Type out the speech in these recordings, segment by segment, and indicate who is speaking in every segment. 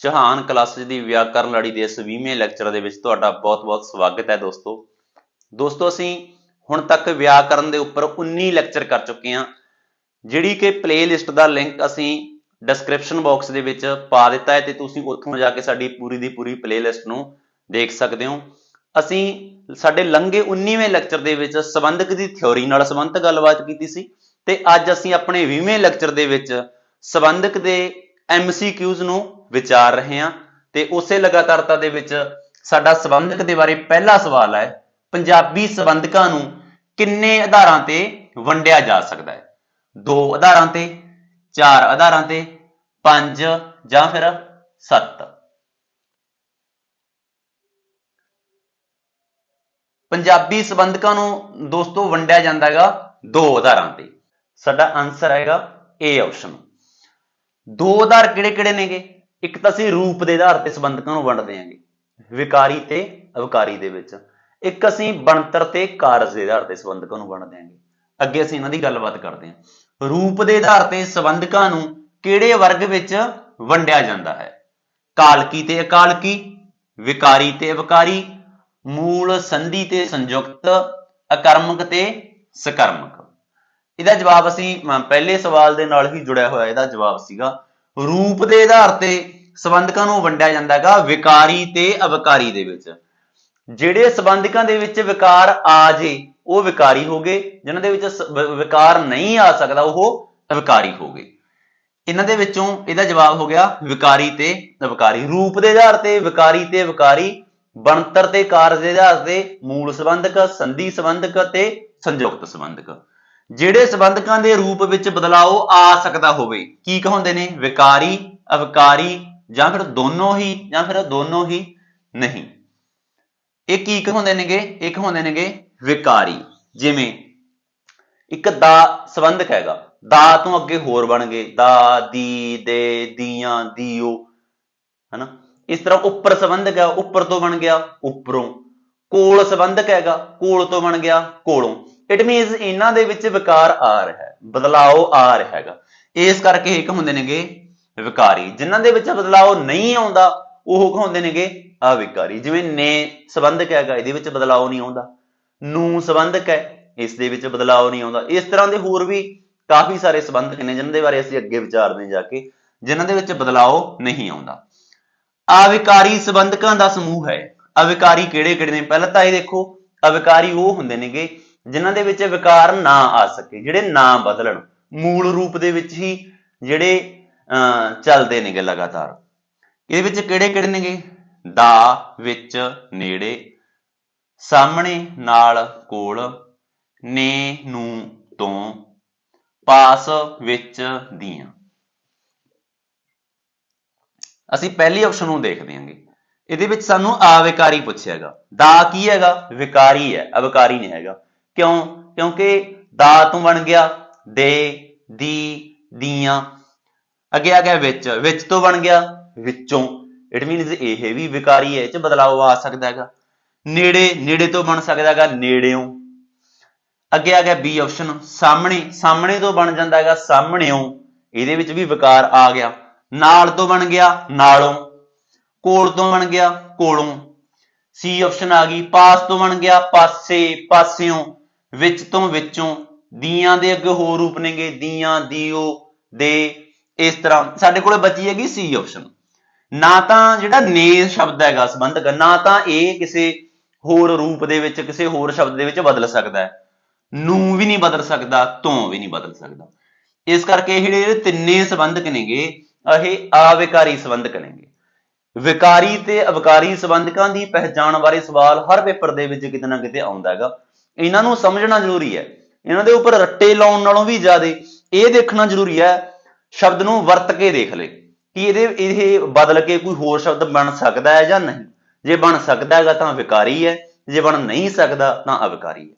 Speaker 1: Chauhan classes ਦੀ ਵਿਆਕਰਨ ਲੜੀ ਦੇ ਇਸ 20ਵੇਂ ਲੈਕਚਰ ਦੇ ਵਿੱਚ ਤੁਹਾਡਾ ਬਹੁਤ-ਬਹੁਤ ਸਵਾਗਤ ਹੈ ਦੋਸਤੋ। ਦੋਸਤੋ, ਅਸੀਂ ਹੁਣ ਤੱਕ ਵਿਆਕਰਨ ਦੇ ਉੱਪਰ 19 ਲੈਕਚਰ ਕਰ ਚੁੱਕੇ ਹਾਂ, ਜਿਹੜੀ ਕਿ ਪਲੇਲਿਸਟ ਦਾ ਲਿੰਕ ਅਸੀਂ ਡਿਸਕ੍ਰਿਪਸ਼ਨ ਬਾਕਸ ਦੇ ਵਿੱਚ ਪਾ ਦਿੱਤਾ ਹੈ ਤੇ ਤੁਸੀਂ ਉੱਥੋਂ ਜਾ ਕੇ ਸਾਡੀ ਪੂਰੀ ਦੀ ਪੂਰੀ ਪਲੇਲਿਸਟ ਨੂੰ ਦੇਖ ਸਕਦੇ ਹੋ। ਅਸੀਂ ਸਾਡੇ ਲੰਘੇ 19ਵੇਂ ਲੈਕਚਰ ਦੇ ਵਿੱਚ ਸੰਬੰਧਕ ਦੀ ਥਿਉਰੀ ਨਾਲ ਸੰਬੰਧਿਤ ਗੱਲਬਾਤ ਕੀਤੀ ਸੀ ਤੇ ਅੱਜ ਅਸੀਂ ਆਪਣੇ 20ਵੇਂ ਲੈਕਚਰ ਦੇ ਵਿੱਚ ਸੰਬੰਧਕ ਦੇ MCQs ਨੂੰ ਵਿਚਾਰ ਰਹੇ ਹਾਂ ਤੇ ਉਸੇ ਲਗਾਤਾਰਤਾ ਦੇ ਵਿੱਚ ਸਾਡਾ ਸੰਬੰਧਕ ਦੇ ਬਾਰੇ ਪਹਿਲਾ ਸਵਾਲ ਹੈ, ਪੰਜਾਬੀ ਸੰਬੰਧਕਾਂ ਨੂੰ ਕਿੰਨੇ ਆਧਾਰਾਂ ਤੇ ਵੰਡਿਆ ਜਾ ਸਕਦਾ ਹੈ? ਦੋ ਆਧਾਰਾਂ ਤੇ, ਚਾਰ ਆਧਾਰਾਂ ਤੇ, ਪੰਜ ਜਾਂ ਫਿਰ ਸੱਤ? ਪੰਜਾਬੀ ਸੰਬੰਧਕਾਂ ਨੂੰ ਦੋਸਤੋ ਵੰਡਿਆ ਜਾਂਦਾ ਹੈਗਾ ਦੋ ਆਧਾਰਾਂ ਤੇ। ਸਾਡਾ ਆਨਸਰ ਆਏਗਾ A ਆਪਸ਼ਨ ਦੋ ਆਧਾਰ ਕਿਹੜੇ ਕਿਹੜੇ ਨੇਗੇ? ਇੱਕ ਤਾਂ ਅਸੀਂ ਰੂਪ ਦੇ ਆਧਾਰ ਤੇ ਸੰਬੰਧਕਾਂ ਨੂੰ ਵੰਡਦੇ ਹਾਂਗੇ ਵਿਕਾਰੀ ਤੇ ਅਵਕਾਰੀ ਦੇ ਵਿੱਚ। ਇੱਕ ਅਸੀਂ ਬਣਤਰ ਤੇ ਕਾਰਜ ਦੇ ਆਧਾਰ ਤੇ ਸੰਬੰਧਕਾਂ ਨੂੰ ਵੰਡਦੇ ਹਾਂਗੇ ਅੱਗੇ ਅਸੀਂ ਇਹਨਾਂ ਦੀ ਗੱਲਬਾਤ ਕਰਦੇ ਹਾਂ ਰੂਪ ਦੇ ਆਧਾਰ ਤੇ ਸੰਬੰਧਕਾਂ ਨੂੰ ਕਿਹੜੇ ਵਰਗ ਵਿੱਚ ਵੰਡਿਆ ਜਾਂਦਾ ਹੈ? ਕਾਲਕੀ ਤੇ ਅਕਾਲਕੀ, ਵਿਕਾਰੀ ਤੇ ਅਵਕਾਰੀ, ਮੂਲ ਸੰਧੀ ਤੇ ਸੰਯੁਕਤ, ਅਕਰਮਕ ਤੇ ਸਕਰਮਕ। ਇਹਦਾ ਜਵਾਬ ਅਸੀਂ ਪਹਿਲੇ ਸਵਾਲ ਦੇ ਨਾਲ ਹੀ ਜੁੜਿਆ ਹੋਇਆ ਇਹਦਾ ਜਵਾਬ ਸੀਗਾ। ਰੂਪ ਦੇ ਆਧਾਰ ਤੇ ਸੰਬੰਧਕਾਂ ਨੂੰ ਵੰਡਿਆ ਜਾਂਦਾ ਹੈਗਾ ਵਿਕਾਰੀ ਤੇ ਅਵਕਾਰੀ ਦੇ ਵਿੱਚ। ਜਿਹੜੇ ਸੰਬੰਧਕਾਂ ਦੇ ਵਿੱਚ ਵਿਕਾਰ ਆ ਜੇ, ਉਹ ਵਿਕਾਰੀ ਹੋ ਗਏ। ਜਿਨ੍ਹਾਂ ਦੇ ਵਿੱਚ ਵਿਕਾਰ ਨਹੀਂ ਆ ਸਕਦਾ, ਉਹ ਵਿਵਕਾਰੀ ਹੋ ਗਏ। ਇਹਨਾਂ ਦੇ ਵਿੱਚੋਂ ਇਹਦਾ ਜਵਾਬ ਹੋ ਗਿਆ ਵਿਕਾਰੀ ਤੇ ਅਵਕਾਰੀ। ਰੂਪ ਦੇ ਆਧਾਰ ਤੇ ਵਿਕਾਰੀ ਤੇ ਅਵਿਕਾਰੀ, ਬਣਤਰ ਤੇ ਕਾਰਜ ਦੇ ਆਧਾਰ ਤੇ ਮੂਲ ਸੰਬੰਧਕ, ਸੰਧੀ ਸੰਬੰਧਕ ਤੇ ਸੰਯੁਕਤ ਸੰਬੰਧਕ। ਜਿਹੜੇ ਸੰਬੰਧਕਾਂ ਦੇ ਰੂਪ ਵਿੱਚ ਬਦਲਾਅ ਆ ਸਕਦਾ ਹੋਵੇ, ਕੀ ਕਹਾਉਂਦੇ ਨੇ? ਵਿਕਾਰੀ, ਅਵਕਾਰੀ ਜਾਂ ਫਿਰ ਦੋਨੋਂ ਹੀ, ਜਾਂ ਫਿਰ ਦੋਨੋਂ ਹੀ ਨਹੀਂ। ਇਹ ਕੀ ਕਹਾਉਂਦੇ ਨੇਗੇ? ਇਹ ਕਹਾਉਂਦੇ ਨੇਗੇ ਵਿਕਾਰੀ। ਜਿਵੇਂ ਇੱਕ ਦਾ ਸੰਬੰਧਕ ਹੈਗਾ, ਦਾ ਤੋਂ ਅੱਗੇ ਹੋਰ ਬਣ ਗਏ, ਦਾ, ਦੀ, ਦੇ, ਦੀਆਂ, ਦੀਓ, ਹਨਾ? ਇਸ ਤਰ੍ਹਾਂ ਉੱਪਰ ਸੰਬੰਧਕ ਹੈ ਉੱਪਰ ਤੋਂ ਬਣ ਗਿਆ, ਉੱਪਰੋਂ। ਕੋਲ ਸੰਬੰਧਕ ਹੈਗਾ, ਕੋਲ ਤੋਂ ਬਣ ਗਿਆ, ਕੋਲੋਂ। ਇਟ ਮੀਨਸ ਇਹਨਾਂ ਦੇ ਵਿੱਚ ਵਿਕਾਰ ਆ ਰਿਹਾ ਹੈ ਬਦਲਾਅ ਆ ਰਿਹਾ ਹੈਗਾ। ਇਸ ਕਰਕੇ ਇਹ ਕਹਾਉਂਦੇ ਨੇਗੇ ਵਿਕਾਰੀ। ਜਿਨ੍ਹਾਂ ਦੇ ਵਿੱਚ ਬਦਲਾਅ ਨਹੀਂ ਆਉਂਦਾ, ਉਹ ਹੁੰਦੇ ਨੇਗੇ ਅਵਿਕਾਰੀ। ਜਿਵੇਂ ਨੇ ਸੰਬੰਧਕ ਹੈਗਾ, ਇਹਦੇ ਵਿੱਚ ਬਦਲਾਅ ਨਹੀਂ ਆਉਂਦਾ। ਨੂੰ ਸੰਬੰਧਕ ਹੈ, ਇਸ ਦੇ ਵਿੱਚ ਬਦਲਾਅ ਨਹੀਂ ਆਉਂਦਾ। ਇਸ ਤਰ੍ਹਾਂ ਦੇ ਹੋਰ ਵੀ ਕਾਫੀ ਸਾਰੇ ਸੰਬੰਧਕ ਨੇ, ਜਿਨ੍ਹਾਂ ਦੇ ਬਾਰੇ ਅਸੀਂ ਅੱਗੇ ਵਿਚਾਰਦੇ ਹਾਂ ਜਾ ਕੇ, ਜਿਨ੍ਹਾਂ ਦੇ ਵਿੱਚ ਬਦਲਾਅ ਨਹੀਂ ਆਉਂਦਾ। ਅਵਿਕਾਰੀ ਸੰਬੰਧਕਾਂ ਦਾ ਸਮੂਹ ਹੈ। ਅਵਿਕਾਰੀ ਕਿਹੜੇ ਕਿਹੜੇ ਨੇ? ਪਹਿਲਾਂ ਤਾਂ ਇਹ ਦੇਖੋ, ਅਵਿਕਾਰੀ ਉਹ ਹੁੰਦੇ ਨੇਗੇ ਜਿਨ੍ਹਾਂ ਦੇ ਵਿੱਚ ਵਿਕਾਰ ਨਾ ਆ ਸਕੇ ਜਿਹੜੇ ਨਾ ਬਦਲਣ ਮੂਲ ਰੂਪ ਦੇ ਵਿੱਚ ਹੀ ਜਿਹੜੇ ਅਹ, ਚੱਲਦੇ ਨੇਗੇ ਲਗਾਤਾਰ। ਇਹਦੇ ਵਿੱਚ ਕਿਹੜੇ ਕਿਹੜੇ ਨੇਗੇ? ਦਾ ਵਿੱਚ ਨੇੜੇ ਸਾਹਮਣੇ ਨਾਲ ਕੋਲ ਨੇ ਨੂੰ ਤੋਂ ਪਾਸ ਵਿੱਚ ਦੀਆਂ। ਅਸੀਂ ਪਹਿਲੀ ਆਪਸ਼ਨ ਨੂੰ ਦੇਖਦੇ ਹਾਂਗੇ। ਇਹਦੇ ਵਿੱਚ ਸਾਨੂੰ ਆਵਿਕਾਰੀ ਪੁੱਛਿਆ ਹੈਗਾ। ਦਾ ਕੀ ਹੈਗਾ? ਵਿਕਾਰੀ ਹੈ ਅਵਿਕਾਰੀ ਨਹੀਂ ਹੈਗਾ। ਕਿਉਂ? ਕਿਉਂਕਿ ਦਾ ਤੋਂ ਬਣ ਗਿਆ, ਦੇ, ਦੀ, ਦੀਆਂ। ਅੱਗੇ ਆ ਗਿਆ ਵਿੱਚ ਵਿੱਚ ਤੋਂ ਬਣ ਗਿਆ, ਵਿੱਚੋਂ। ਇਟ ਮੀਨਸ ਇਹ ਵੀ ਵਿਕਾਰੀ ਹੈ, ਇਹ ਚ ਬਦਲਾਅ ਆ ਸਕਦਾ ਹੈਗਾ। ਨੇੜੇ ਨੇੜੇ ਤੋਂ ਬਣ ਸਕਦਾ ਹੈਗਾ, ਨੇੜਿਓਂ। ਅੱਗੇ ਆ ਗਿਆ ਬੀ ਆਪਸ਼ਨ ਸਾਹਮਣੇ ਸਾਹਮਣੇ ਤੋਂ ਬਣ ਜਾਂਦਾ ਹੈਗਾ, ਸਾਹਮਣਿਓਂ। ਇਹਦੇ ਵਿੱਚ ਵੀ ਵਿਕਾਰ ਆ ਗਿਆ। ਨਾਲ ਤੋਂ ਬਣ ਗਿਆ, ਨਾਲੋਂ। ਕੋਲ ਤੋਂ ਬਣ ਗਿਆ, ਕੋਲੋਂ। ਸੀ ਆਪਸ਼ਨ ਆ ਗਈ, ਪਾਸ ਤੋਂ ਬਣ ਗਿਆ, ਪਾਸੇ, ਪਾਸਿਓਂ। ਵਿੱਚ ਤੋਂ ਵਿੱਚੋਂ ਦੀਆਂ ਦੇ ਅੱਗੇ ਹੋਰ ਰੂਪ ਨੇਗੇ, ਦੀਆਂ, ਦੀਓ, ਦੇ, ਇਸ ਤਰ੍ਹਾਂ। ਸਾਡੇ ਕੋਲੇ ਬਚੀ ਹੈਗੀ ਸੀ ਆਪਸ਼ਨ ਨਾ ਤਾਂ ਜਿਹੜਾ ਨੇ ਸ਼ਬਦ ਹੈਗਾ ਸੰਬੰਧਕ, ਨਾ ਤਾਂ ਇਹ ਕਿਸੇ ਹੋਰ ਰੂਪ ਦੇ ਵਿੱਚ, ਕਿਸੇ ਹੋਰ ਸ਼ਬਦ ਦੇ ਵਿੱਚ ਬਦਲ ਸਕਦਾ ਹੈ। ਨੂੰ ਵੀ ਨਹੀਂ ਬਦਲ ਸਕਦਾ, ਤੋਂ ਵੀ ਨਹੀਂ ਬਦਲ ਸਕਦਾ। ਇਸ ਕਰਕੇ ਇਹ ਜਿਹੜੇ ਤਿੰਨੇ ਸੰਬੰਧਕ ਨੇਗੇ, ਇਹ ਆਵਿਕਾਰੀ ਸੰਬੰਧਕ ਨੇਗੇ। ਵਿਕਾਰੀ ਤੇ ਅਵਕਾਰੀ ਸੰਬੰਧਕਾਂ ਦੀ ਪਹਿਚਾਣ ਬਾਰੇ ਸਵਾਲ ਹਰ ਪੇਪਰ ਦੇ ਵਿੱਚ ਕਿਤੇ ਨਾ ਕਿਤੇ ਆਉਂਦਾ ਹੈਗਾ। ਇਹਨਾਂ ਨੂੰ ਸਮਝਣਾ ਜ਼ਰੂਰੀ ਹੈ। ਇਹਨਾਂ ਦੇ ਉੱਪਰ ਰੱਟੇ ਲਾਉਣ ਨਾਲੋਂ ਵੀ ਜ਼ਿਆਦਾ ਇਹ ਦੇਖਣਾ ਜ਼ਰੂਰੀ ਹੈ, ਸ਼ਬਦ ਨੂੰ ਵਰਤ ਕੇ ਦੇਖ ਲੈ। ਕਿ ਇਹਦੇ, ਇਹ ਬਦਲ ਕੇ ਕੋਈ ਹੋਰ ਸ਼ਬਦ ਬਣ ਸਕਦਾ ਹੈ ਜਾਂ ਨਹੀਂ। ਜੇ ਬਣ ਸਕਦਾ ਹੈਗਾ ਤਾਂ ਵਿਕਾਰੀ ਹੈ। ਜੇ ਬਣ ਨਹੀਂ ਸਕਦਾ ਤਾਂ ਅਵਿਕਾਰੀ ਹੈ।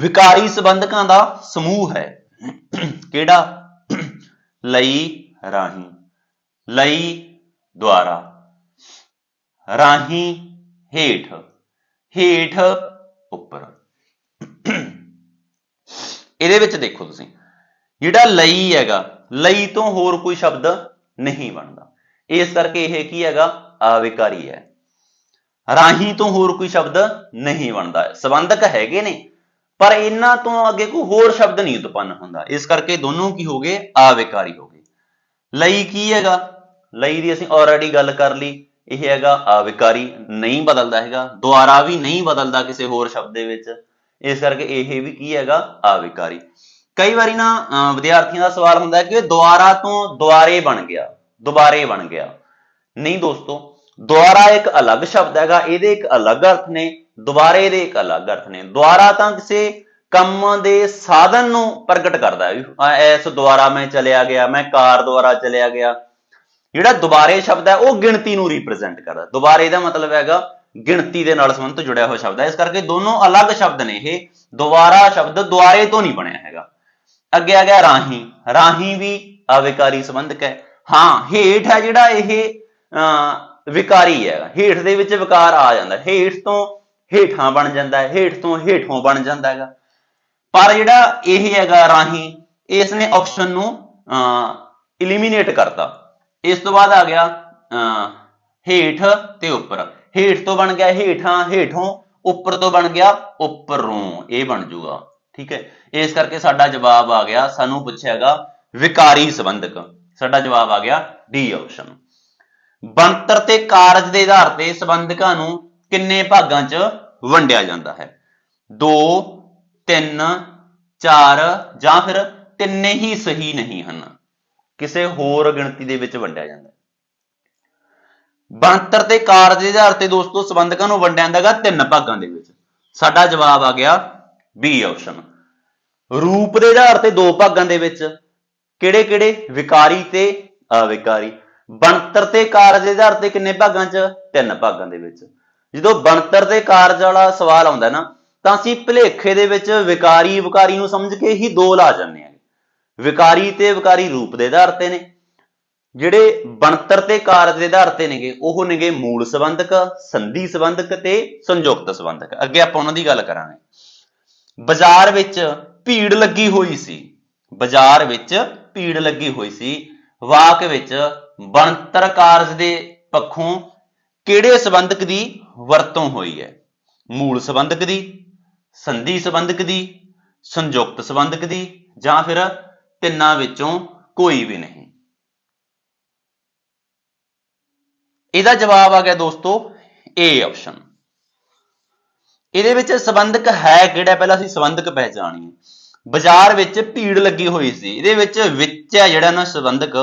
Speaker 1: ਵਿਕਾਰੀ ਸੰਬੰਧਕਾਂ ਦਾ ਸਮੂਹ ਹੈ। ਕਿਹੜਾ? ਲਈ ਰਾਹੀਂ। ਲਈ ਦੁਆਰਾ। ਰਾਹੀਂ ਹੇਠ। ਹੇਠ ਉੱਪਰ। ਇਹਦੇ ਵਿੱਚ ਦੇਖੋ ਤੁਸੀਂ, ਜਿਹੜਾ ਲਈ ਹੈਗਾ, ਲਈ ਤੋਂ ਹੋਰ ਕੋਈ ਸ਼ਬਦ ਨਹੀਂ ਬਣਦਾ। ਇਸ ਕਰਕੇ ਇਹ ਕੀ ਹੈਗਾ? ਅਵਿਕਾਰੀ ਹੈ। ਰਾਹੀਂ ਤੋਂ ਹੋਰ ਕੋਈ ਸ਼ਬਦ ਨਹੀਂ ਬਣਦਾ। ਹੈ। ਸੰਬੰਧਕ ਹੈਗੇ ਨੇ, ਪਰ ਇਹਨਾਂ ਤੋਂ ਅੱਗੇ ਕੋਈ ਹੋਰ ਸ਼ਬਦ ਨਹੀਂ ਉਤਪੰਨ ਹੁੰਦਾ। ਇਸ ਕਰਕੇ ਦੋਨੋਂ ਕੀ ਹੋ ਗਏ? ਅਵਿਕਾਰੀ ਹੋ ਗਏ। ਲਈ ਕੀ ਹੈਗਾ? ਲਈ ਦੀ ਅਸੀਂ ਆਲਰੇਡੀ ਗੱਲ ਕਰ ਲਈ। ਇਹ ਹੈਗਾ ਅਵਿਕਾਰੀ ਨਹੀਂ ਬਦਲਦਾ ਹੈਗਾ ਦੁਆਰਾ ਵੀ ਨਹੀਂ ਬਦਲਦਾ ਕਿਸੇ ਹੋਰ ਸ਼ਬਦ ਦੇ ਵਿੱਚ। ਇਸ ਕਰਕੇ ਇਹ ਵੀ ਕੀ ਹੈਗਾ? ਆਵਿਕਾਰੀ ਕਈ ਵਾਰੀ ਨਾ, ਅਹ, ਵਿਦਿਆਰਥੀਆਂ ਦਾ ਸਵਾਲ ਹੁੰਦਾ ਕਿ ਦੁਆਰਾ ਤੋਂ ਦੁਆਰੇ ਬਣ ਗਿਆ, ਦੁਬਾਰੇ ਬਣ ਗਿਆ। ਨਹੀਂ ਦੋਸਤੋ ਦੁਆਰਾ ਇੱਕ ਅਲੱਗ ਸ਼ਬਦ ਹੈਗਾ, ਇਹਦੇ ਇੱਕ ਅਲੱਗ ਅਰਥ ਨੇ, ਦੁਬਾਰੇ ਦੇ ਇੱਕ ਅਲੱਗ ਅਰਥ ਨੇ। ਦੁਆਰਾ ਤਾਂ ਕਿਸੇ ਕੰਮ ਦੇ ਸਾਧਨ ਨੂੰ ਪ੍ਰਗਟ ਕਰਦਾ ਹੈ। ਵੀ ਇਸ ਦੁਆਰਾ ਮੈਂ ਚਲਿਆ ਗਿਆ, ਮੈਂ ਕਾਰ ਦੁਆਰਾ ਚਲਿਆ ਗਿਆ ਜਿਹੜਾ ਦੁਬਾਰੇ ਸ਼ਬਦ ਹੈ, ਉਹ ਗਿਣਤੀ ਨੂੰ ਰਿਪਰੈਜ਼ੈਂਟ ਕਰਦਾ। ਦੁਬਾਰੇ ਦਾ ਮਤਲਬ ਹੈਗਾ, ਗਿਣਤੀ ਦੇ ਨਾਲ ਸੰਬੰਧਿਤ ਜੁੜਿਆ ਹੋਇਆ ਸ਼ਬਦ ਹੈ। ਇਸ ਕਰਕੇ ਦੋਨੋਂ ਅਲੱਗ ਸ਼ਬਦ ਨੇ ਇਹ। ਦੁਬਾਰਾ ਸ਼ਬਦ ਦੁਆਰੇ ਤੋਂ ਨਹੀਂ ਬਣਿਆ ਹੈਗਾ। ਅੱਗੇ ਆ ਗਿਆ ਰਾਹੀਂ। ਰਾਹੀਂ ਵੀ ਅਵਿਕਾਰੀ ਸੰਬੰਧਕ ਹੈ। ਹਾਂ, ਹੇਠ ਹੈ ਜਿਹੜਾ ਇਹ, ਅਹ, ਵਿਕਾਰੀ ਹੈ। ਹੇਠ ਦੇ ਵਿੱਚ ਵਿਕਾਰ ਆ ਜਾਂਦਾ ਹੇਠ ਤੋਂ ਹੇਠਾਂ ਬਣ ਜਾਂਦਾ ਹੈ। ਹੇਠ ਤੋਂ ਹੇਠੋਂ ਬਣ ਜਾਂਦਾ ਹੈਗਾ। ਪਰ ਜਿਹੜਾ ਇਹ ਹੈਗਾ ਰਾਹੀਂ, ਇਸ ਨੇ ਆਪਸ਼ਨ ਨੂੰ ਇਲੀਮੀਨੇਟ ਕਰਤਾ। ਇਸ ਤੋਂ ਬਾਅਦ ਆ ਗਿਆ ਅਹ, ਹੇਠ ਤੇ ਉੱਪਰ। ਹੇਠ ਤੋਂ ਬਣ ਗਿਆ ਹੇਠਾਂ ਹੇਠੋਂ ਉੱਪਰ ਤੋਂ ਬਣ ਗਿਆ ਉੱਪਰੋਂ। ਇਹ ਬਣ ਜਾਊਗਾ ਠੀਕ ਹੈ? ਇਸ ਕਰਕੇ ਸਾਡਾ ਜਵਾਬ ਆ ਗਿਆ ਸਾਨੂੰ ਪੁੱਛਿਆਗਾ ਵਿਕਾਰੀ ਸੰਬੰਧਕ। ਸਾਡਾ ਜਵਾਬ ਆ ਗਿਆ ਡੀ ਆਪਸ਼ਨ। ਬਣਤਰ ਤੇ ਕਾਰਜ ਦੇ ਆਧਾਰ ਤੇ ਸੰਬੰਧਕਾਂ ਨੂੰ ਕਿੰਨੇ ਭਾਗਾਂ 'ਚ ਵੰਡਿਆ ਜਾਂਦਾ ਹੈ? 2 3 4 ਜਾਂ ਫਿਰ ਤਿੰਨੇ ਹੀ ਸਹੀ ਨਹੀਂ ਹਨ। ਕਿਸੇ ਹੋਰ ਗਿਣਤੀ ਦੇ ਵਿੱਚ ਵੰਡਿਆ ਜਾਂਦਾ ਬਣਤਰ ਤੇ ਕਾਰਜ ਦੇ ਆਧਾਰ ਤੇ ਦੋਸਤੋ ਸੰਬੰਧਕਾਂ ਨੂੰ ਵੰਡਿਆ ਜਾਂਦਾਗਾ ਤਿੰਨ ਭਾਗਾਂ ਦੇ ਵਿੱਚ। ਸਾਡਾ ਜਵਾਬ ਆ ਗਿਆ ਬੀ ਆਪਸ਼ਨ ਰੂਪ ਦੇ ਆਧਾਰ ਤੇ ਦੋ ਭਾਗਾਂ ਦੇ ਵਿੱਚ ਕਿਹੜੇ ਕਿਹੜੇ ਵਿਕਾਰੀ ਤੇ ਅਵਿਕਾਰੀ। ਬਣਤਰ ਤੇ ਕਾਰਜ ਦੇ ਆਧਾਰ ਤੇ ਕਿੰਨੇ ਭਾਗਾਂ 'ਚ? ਤਿੰਨ ਭਾਗਾਂ ਦੇ ਵਿੱਚ। ਜਦੋਂ ਬਣਤਰ ਤੇ ਕਾਰਜ ਵਾਲਾ ਸਵਾਲ ਆਉਂਦਾ ਨਾ, ਤਾਂ ਅਸੀਂ ਭਲੇਖੇ ਦੇ ਵਿੱਚ ਵਿਕਾਰੀ ਵਿਕਾਰੀ ਨੂੰ ਸਮਝ ਕੇ ਹੀ ਦੋ ਲਾ ਜਾਂਦੇ ਹਾਂ। ਵਿਕਾਰੀ ਤੇ ਵਿਕਾਰੀ ਰੂਪ ਦੇ ਆਧਾਰ ਤੇ ਨੇ। ਜਿਹੜੇ ਬਣਤਰ ਤੇ ਕਾਰਜ ਦੇ ਆਧਾਰ ਤੇ ਨੇਗੇ, ਉਹ ਨੇਗੇ ਮੂਲ ਸੰਬੰਧਕ, ਸੰਧੀ ਸੰਬੰਧਕ ਤੇ ਸੰਯੁਕਤ ਸੰਬੰਧਕ। ਅੱਗੇ ਆਪਾਂ ਉਹਨਾਂ ਦੀ ਗੱਲ ਕਰਾਂਗੇ। ਬਾਜ਼ਾਰ ਵਿੱਚ ਭੀੜ ਲੱਗੀ ਹੋਈ ਸੀ। ਬਾਜ਼ਾਰ ਵਿੱਚ ਭੀੜ ਲੱਗੀ ਹੋਈ ਸੀ। ਵਾਕ ਵਿੱਚ ਬਣਤਰ ਕਾਰਜ ਦੇ ਪੱਖੋਂ ਕਿਹੜੇ ਸੰਬੰਧਕ ਦੀ ਵਰਤੋਂ ਹੋਈ ਹੈ? ਮੂਲ ਸੰਬੰਧਕ ਦੀ, ਸੰਧੀ ਸੰਬੰਧਕ ਦੀ, ਸੰਯੁਕਤ ਸੰਬੰਧਕ ਦੀ ਜਾਂ ਫਿਰ ਤਿੰਨਾਂ ਵਿੱਚੋਂ ਕੋਈ ਵੀ ਨਹੀਂ। ਇਹਦਾ ਜਵਾਬ ਆ ਗਿਆ ਦੋਸਤੋ ਏ ਆਪਸ਼ਨ ਇਹਦੇ ਵਿੱਚ ਸੰਬੰਧਕ ਹੈ ਕਿਹੜਾ? ਪਹਿਲਾਂ ਅਸੀਂ ਸੰਬੰਧਕ ਪਹਿਚਾਣੀਏ। ਬਾਜ਼ਾਰ ਵਿੱਚ ਭੀੜ ਲੱਗੀ ਹੋਈ ਸੀ। ਇਹਦੇ ਵਿੱਚ ਵਿੱਚ ਹੈ ਜਿਹੜਾ ਨਾ ਸੰਬੰਧਕ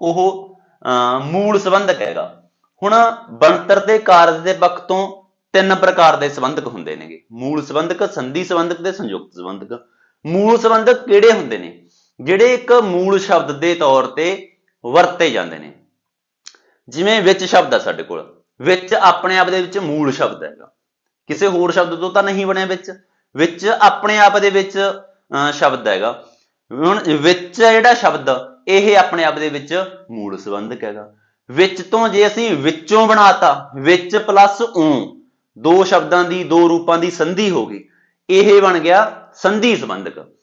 Speaker 1: ਉਹ ਅਹ, ਮੂਲ ਸੰਬੰਧਕ ਹੈਗਾ। ਹੁਣ ਬਣਤਰ ਦੇ ਕਾਰਜ ਦੇ ਪੱਖ ਤੋਂ ਤਿੰਨ ਪ੍ਰਕਾਰ ਦੇ ਸੰਬੰਧਕ ਹੁੰਦੇ ਨੇਗੇ। ਮੂਲ ਸੰਬੰਧਕ ਸੰਧੀ ਸੰਬੰਧਕ ਤੇ ਸੰਯੁਕਤ ਸੰਬੰਧਕ। ਮੂਲ ਸੰਬੰਧਕ ਕਿਹੜੇ ਹੁੰਦੇ ਨੇ? ਜਿਹੜੇ ਇੱਕ ਮੂਲ ਸ਼ਬਦ ਦੇ ਤੌਰ ਤੇ ਵਰਤੇ ਜਾਂਦੇ ਨੇ। ਜਿਵੇਂ ਵਿੱਚ ਸ਼ਬਦ ਆ ਸਾਡੇ ਕੋਲ। ਵਿੱਚ ਆਪਣੇ ਆਪ ਦੇ ਵਿੱਚ ਮੂਲ ਸ਼ਬਦ ਹੈਗਾ। ਕਿਸੇ ਹੋਰ ਸ਼ਬਦ ਤੋਂ ਤਾਂ ਨਹੀਂ ਬਣਿਆ ਵਿੱਚ। ਵਿੱਚ ਆਪਣੇ ਆਪ ਦੇ ਵਿੱਚ ਅਹ, ਸ਼ਬਦ ਹੈਗਾ। ਹੁਣ ਵਿੱਚ ਜਿਹੜਾ ਸ਼ਬਦ ਇਹ ਆਪਣੇ ਆਪ ਦੇ ਵਿੱਚ ਮੂਲ ਸੰਬੰਧਕ ਹੈਗਾ। ਵਿੱਚ ਤੋਂ ਜੇ ਅਸੀਂ ਵਿੱਚੋਂ ਬਣਾਤਾ ਵਿੱਚ ਪਲੱਸ ਓ ਦੋ ਸ਼ਬਦਾਂ ਦੀ ਦੋ ਰੂਪਾਂ ਦੀ ਸੰਧੀ ਹੋ ਗਈ ਇਹ ਬਣ ਗਿਆ ਸੰਧੀ ਸੰਬੰਧਕ।